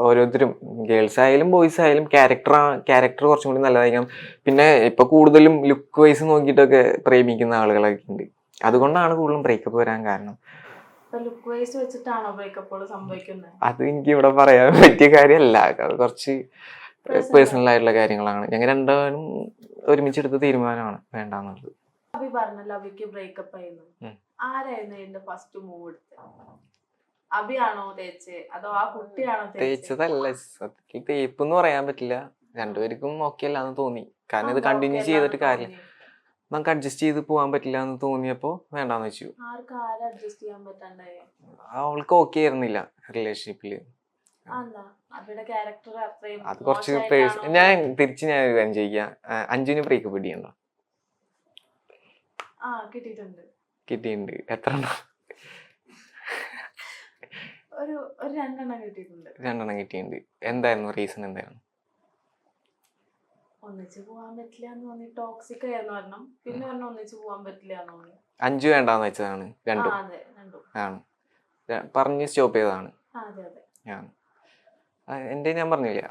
ഓരോരുത്തരും ഗേൾസ് ആയാലും ബോയ്സ് ആയാലും ക്യാരക്ടർ ക്യാരക്ടർ കുറച്ചും കൂടി നല്ലതായിരിക്കണം. പിന്നെ ഇപ്പൊ കൂടുതലും ലുക്ക് വൈസ് നോക്കിയിട്ടൊക്കെ പ്രേമിക്കുന്ന ആളുകളൊക്കെ ഉണ്ട്. അതുകൊണ്ടാണ് കൂടുതലും ബ്രേക്കപ്പ് വരാൻ കാരണം. ഇപ്പൊ ലുക്ക് വൈസ് വെച്ചിട്ടാണോ ബ്രേക്കപ്പുകൾ സംഭവിക്കുന്നത് അത് എനിക്ക് ഇവിടെ പറയാൻ പറ്റിയ കാര്യമല്ല കുറച്ച് പേഴ്സണൽ ആയിട്ടുള്ള കാര്യങ്ങളാണ്. ഞങ്ങൾ രണ്ടുപേരും ഒരുമിച്ചെടുത്ത തീരുമാനമാണ് വേണ്ടെന്നുള്ളത്. അഭി പറഞ്ഞല്ലോ അഭിക്ക് ബ്രേക്കപ്പ് ആയിരുന്നു. ആരായിരുന്നു ഫസ്റ്റ് മൂവ് എടുത്തത് അഭിയാണോ തേച്ച്? അതോ ആ കുട്ടിയാണോ തേച്ചത് തേച്ചതല്ല സത്യത്തിൽ തേപ്പ് എന്ന് പറയാൻ പറ്റില്ല. രണ്ടുപേർക്കും ഓക്കെ അല്ലാന്ന് തോന്നി. കാരണം ഇത് കണ്ടിന്യൂ ചെയ്തിട്ട് കാര്യമില്ല? നമുക്ക് അഡ്ജസ്റ്റ് ചെയ്ത് പോകാൻ പറ്റില്ല എന്ന് തോന്നിയപ്പോ വേണ്ടാന്ന് വെച്ചു. അവൾക്ക് ഓക്കെ ആയിരുന്നില്ല റിലേഷൻഷിപ്പിൽ അത് കുറച്ച്? ഞാൻ തിരിച്ച് ഞാൻ ഒരു കാര്യം ബ്രേക്ക് പിടിയുണ്ടോ ബ്രേക്കപ്പ് ആ കിട്ടിയിട്ടുണ്ട്. എത്ര രണ്ടെണ്ണം കിട്ടിയിട്ടുണ്ട്. എന്തായിരുന്നു റീസൺ എന്തായിരുന്നു? ഒന്നിച്ച് പോവാൻ പറ്റില്ല എന്ന് തോന്നി. ടോക്സിക് ആയിരുന്നു പറഞ്ഞു പിന്നെ പറഞ്ഞു ഒന്നിച്ച് പോവാൻ പറ്റില്ല എന്ന് തോന്നി. അഞ്ചു വേണ്ടാന്ന് വെച്ചതാണ്. രണ്ടും. ആണ്. പറഞ്ഞ് സ്റ്റോപ്പ് ചെയ്തതാണ്. ആ അതെ അതെ. ഞാൻ പറഞ്ഞില്ല എന്റെ ഞാൻ പറഞ്ഞില്ലേ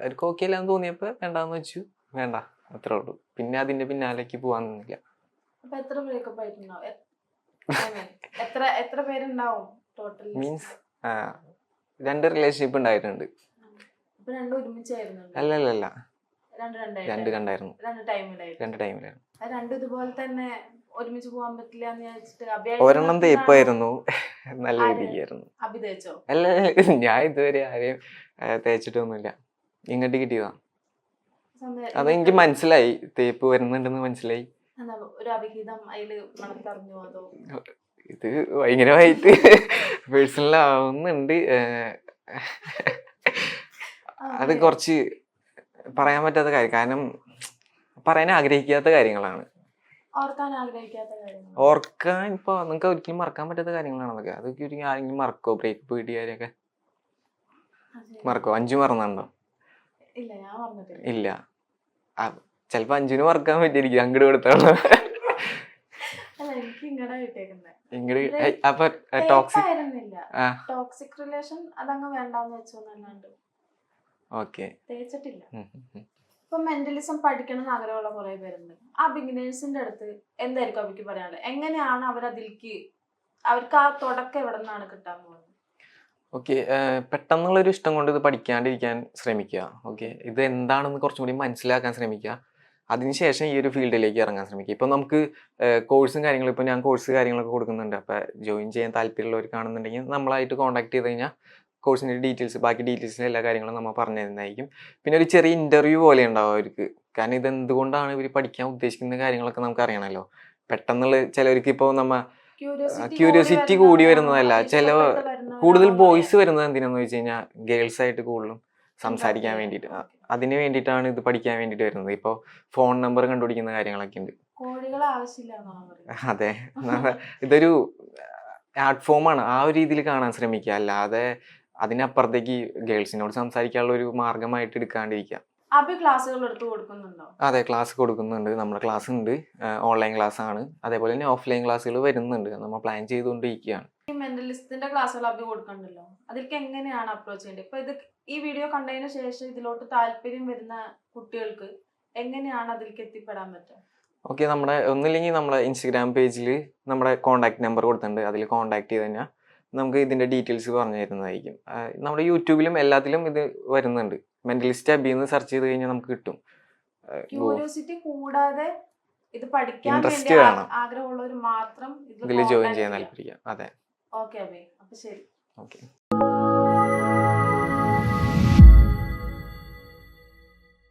അവർക്ക് ഓക്കെ അല്ലാന്ന് തോന്നിയപ്പോൾ വേണ്ടാന്ന് വെച്ചു. വേണ്ട അത്രേ ഉള്ളൂ. പിന്നെ അതിന്റെ പിന്നാലേക്ക് പോവാൻ നിന്നില്ല. മീൻസ് രണ്ട് റിലേഷൻഷിപ്പ് ഉണ്ടായിട്ടുണ്ട്. അപ്പൊ രണ്ടും കണ്ടായിരുന്നു രണ്ട് ടൈമിലായിരുന്നു. രണ്ട് ഇതുപോലെ തന്നെ ഒരുമിച്ച് പോകാൻ പറ്റില്ല എന്ന് വിചാരിച്ചിട്ട് ഒരെണ്ണം തേപ്പായിരുന്നു. നല്ല? രീതിക്കായിരുന്നു അഭി തേച്ചോ? അല്ല ഞാൻ ഇതുവരെ ആരെയും തേച്ചിട്ടൊന്നുമില്ല. ഇങ്ങോട്ട് കിട്ടിയതാ. അത് എനിക്ക് മനസ്സിലായി. തേപ്പ് വരുന്നുണ്ടെന്ന് മനസ്സിലായി. ഒരു അവിഹിതം അതിൽ മണത്തറിഞ്ഞു അതോ? ഇത് ഭയങ്കരമായിട്ട് പേഴ്സണൽ ആവുന്നുണ്ട്. അത്. കുറച്ച് പറയാൻ പറ്റാത്ത കാര്യം. കാരണം പറയാൻ ആഗ്രഹിക്കാത്ത കാര്യങ്ങളാണ്. ഓർക്കാൻ ഇപ്പൊ നിങ്ങൾക്ക് ഒരിക്കലും മറക്കാൻ പറ്റാത്ത കാര്യങ്ങളാണ് അതൊക്കെ അതൊക്കെ ഒരിക്കലും ആരെങ്കിലും മറക്കോ? ബ്രേക്ക് കാര്യൊക്കെ മറക്കോ? അഞ്ചു മറന്നുണ്ടോ? ഇല്ല ചെലപ്പോ അഞ്ചിന് മറക്കാൻ പറ്റിയിരിക്കും. അങ്ങോട്ട് കൊടുത്തോളൂ. ടോക്സിക് റിലേഷൻ അതങ്ങ് വേണ്ടെന്ന് വെച്ചു ഓക്കെ. തേച്ചിട്ടില്ല. ഇപ്പൊ മെന്റലിസം പഠിക്കണം എന്ന് ആഗ്രഹമുള്ള കുറെ പേരുണ്ട്. ആ ബിഗിനേഴ്സിന്റെ അടുത്ത് എന്തായിരിക്കും അവർക്ക് പറയാനുള്ളത്? എങ്ങനെയാണ് അവർ അതിലേക്ക് അവർക്ക് ആ തുടക്കം എവിടെ നിന്നാണ് കിട്ടാൻ പോകുന്നത്? ഓക്കെ പെട്ടെന്നുള്ളൊരു ഇഷ്ടം കൊണ്ട് ഇത് പഠിക്കാണ്ടിരിക്കാൻ ശ്രമിക്കുക. ഓക്കെ ഇത് എന്താണെന്ന് കുറച്ചും കൂടി മനസ്സിലാക്കാൻ ശ്രമിക്കുക. അതിനുശേഷം ഈ ഒരു ഫീൽഡിലേക്ക് ഇറങ്ങാൻ ശ്രമിക്കുക. ഇപ്പം നമുക്ക് കോഴ്സും കാര്യങ്ങളും ഇപ്പോൾ ഞാൻ കോഴ്സ് കാര്യങ്ങളൊക്കെ കൊടുക്കുന്നുണ്ട്. അപ്പോൾ ജോയിൻ ചെയ്യാൻ താല്പര്യമുള്ളവർ കാണുന്നുണ്ടെങ്കിൽ നമ്മളായിട്ട് കോൺടാക്ട് ചെയ്ത് കഴിഞ്ഞാൽ കോഴ്സിന്റെ ഡീറ്റെയിൽസ് ബാക്കി ഡീറ്റെയിൽസ് എല്ലാ കാര്യങ്ങളും നമ്മൾ പറഞ്ഞു തരുന്നതായിരിക്കും പിന്നെ ഒരു ചെറിയ ഇന്റർവ്യൂ പോലെ ഉണ്ടാവും അവർക്ക്. കാരണം ഇതെന്തുകൊണ്ടാണ് ഇവർ പഠിക്കാൻ ഉദ്ദേശിക്കുന്ന കാര്യങ്ങളൊക്കെ നമുക്ക് അറിയണമല്ലോ പെട്ടെന്നുള്ള ചിലവർക്ക് ഇപ്പോൾ നമ്മൾ ക്യൂരിയോസിറ്റി കൂടി വരുന്നതല്ല. ചില- കൂടുതൽ ബോയ്സ് വരുന്നത് എന്തിനാന്ന് വെച്ച് കഴിഞ്ഞാൽ ഗേൾസ് ആയിട്ട് കൂടുതലും സംസാരിക്കാൻ വേണ്ടിയിട്ട് അതിന് വേണ്ടിയിട്ടാണ് ഇത് പഠിക്കാൻ വേണ്ടിയിട്ട് വരുന്നത്. ഇപ്പോൾ ഫോൺ നമ്പർ കണ്ടുപിടിക്കുന്ന കാര്യങ്ങളൊക്കെ ഉണ്ട്. അതെ. ഇതൊരു ആർട്ട് ഫോമാണ് ആ ഒരു രീതിയിൽ കാണാൻ ശ്രമിക്കുക. അല്ലാതെ അതിനപ്പുറത്തേക്ക് ഗേൾസിനോട് സംസാരിക്കാനുള്ള ഒരു മാർഗമായിട്ട് എടുക്കാണ്ടിരിക്കുക. അഭി ക്ലാസ്സുകൾ എടുത്ത് കൊടുക്കുന്നുണ്ടോ? അതെ ക്ലാസ് കൊടുക്കുന്നുണ്ട്. നമ്മുടെ ക്ലാസ് ഉണ്ട്. ഓൺലൈൻ ക്ലാസ് ആണ്. അതേപോലെ തന്നെ ഓഫ്ലൈൻ ക്ലാസ്സുകൾ വരുന്നുണ്ട്. നമ്മൾ പ്ലാൻ ചെയ്തുകൊണ്ടിരിക്കുകയാണ്. ഈ മെന്റലിസ്റ്റിന്റെ ക്ലാസ്സുകൾ അഭി കൊടുക്കണ്ടല്ലോ? അതിലേക്ക് എങ്ങനെയാണ് അപ്രോച്ച് ചെയ്യേണ്ടത്? ഇപ്പൊ ഇത് ഈ വീഡിയോ കണ്ടതിന് ശേഷം ഇതിലോട്ട് താല്പര്യം വരുന്ന കുട്ടികൾക്ക് എങ്ങനെയാണ് അതിലേക്ക് എത്തിപ്പെടാൻ പറ്റുക? ഓക്കെ നമ്മുടെ ഒന്നില്ലെങ്കിൽ നമ്മുടെ ഇൻസ്റ്റഗ്രാം പേജിൽ നമ്മുടെ കോൺടാക്ട് നമ്പർ കൊടുത്തിട്ടുണ്ട്. അതിൽ കോൺടാക്ട് ചെയ്ത് കഴിഞ്ഞാൽ നമുക്ക് ഇതിന്റെ ഡീറ്റെയിൽസ് പറഞ്ഞു തരുന്നതായിരിക്കും. നമ്മുടെ യൂട്യൂബിലും എല്ലാത്തിലും ഇത് വരുന്നുണ്ട്. മെന്റലിസ്റ്റ് അബി എന്ന് സെർച്ച് ചെയ്ത് കഴിഞ്ഞാൽ നമുക്ക് കിട്ടും. ക്യൂരിയോസിറ്റി കൂടാതെ ഇത് പഠിക്കാൻ വേണ്ടി ആഗ്രഹമുള്ളവർ മാത്രം ഇതിൽ ജോയിൻ ചെയ്യാൻ താല്പര്യം. അതെ. ഓക്കെ അഭി അപ്പൊ ശരി. ഓക്കെ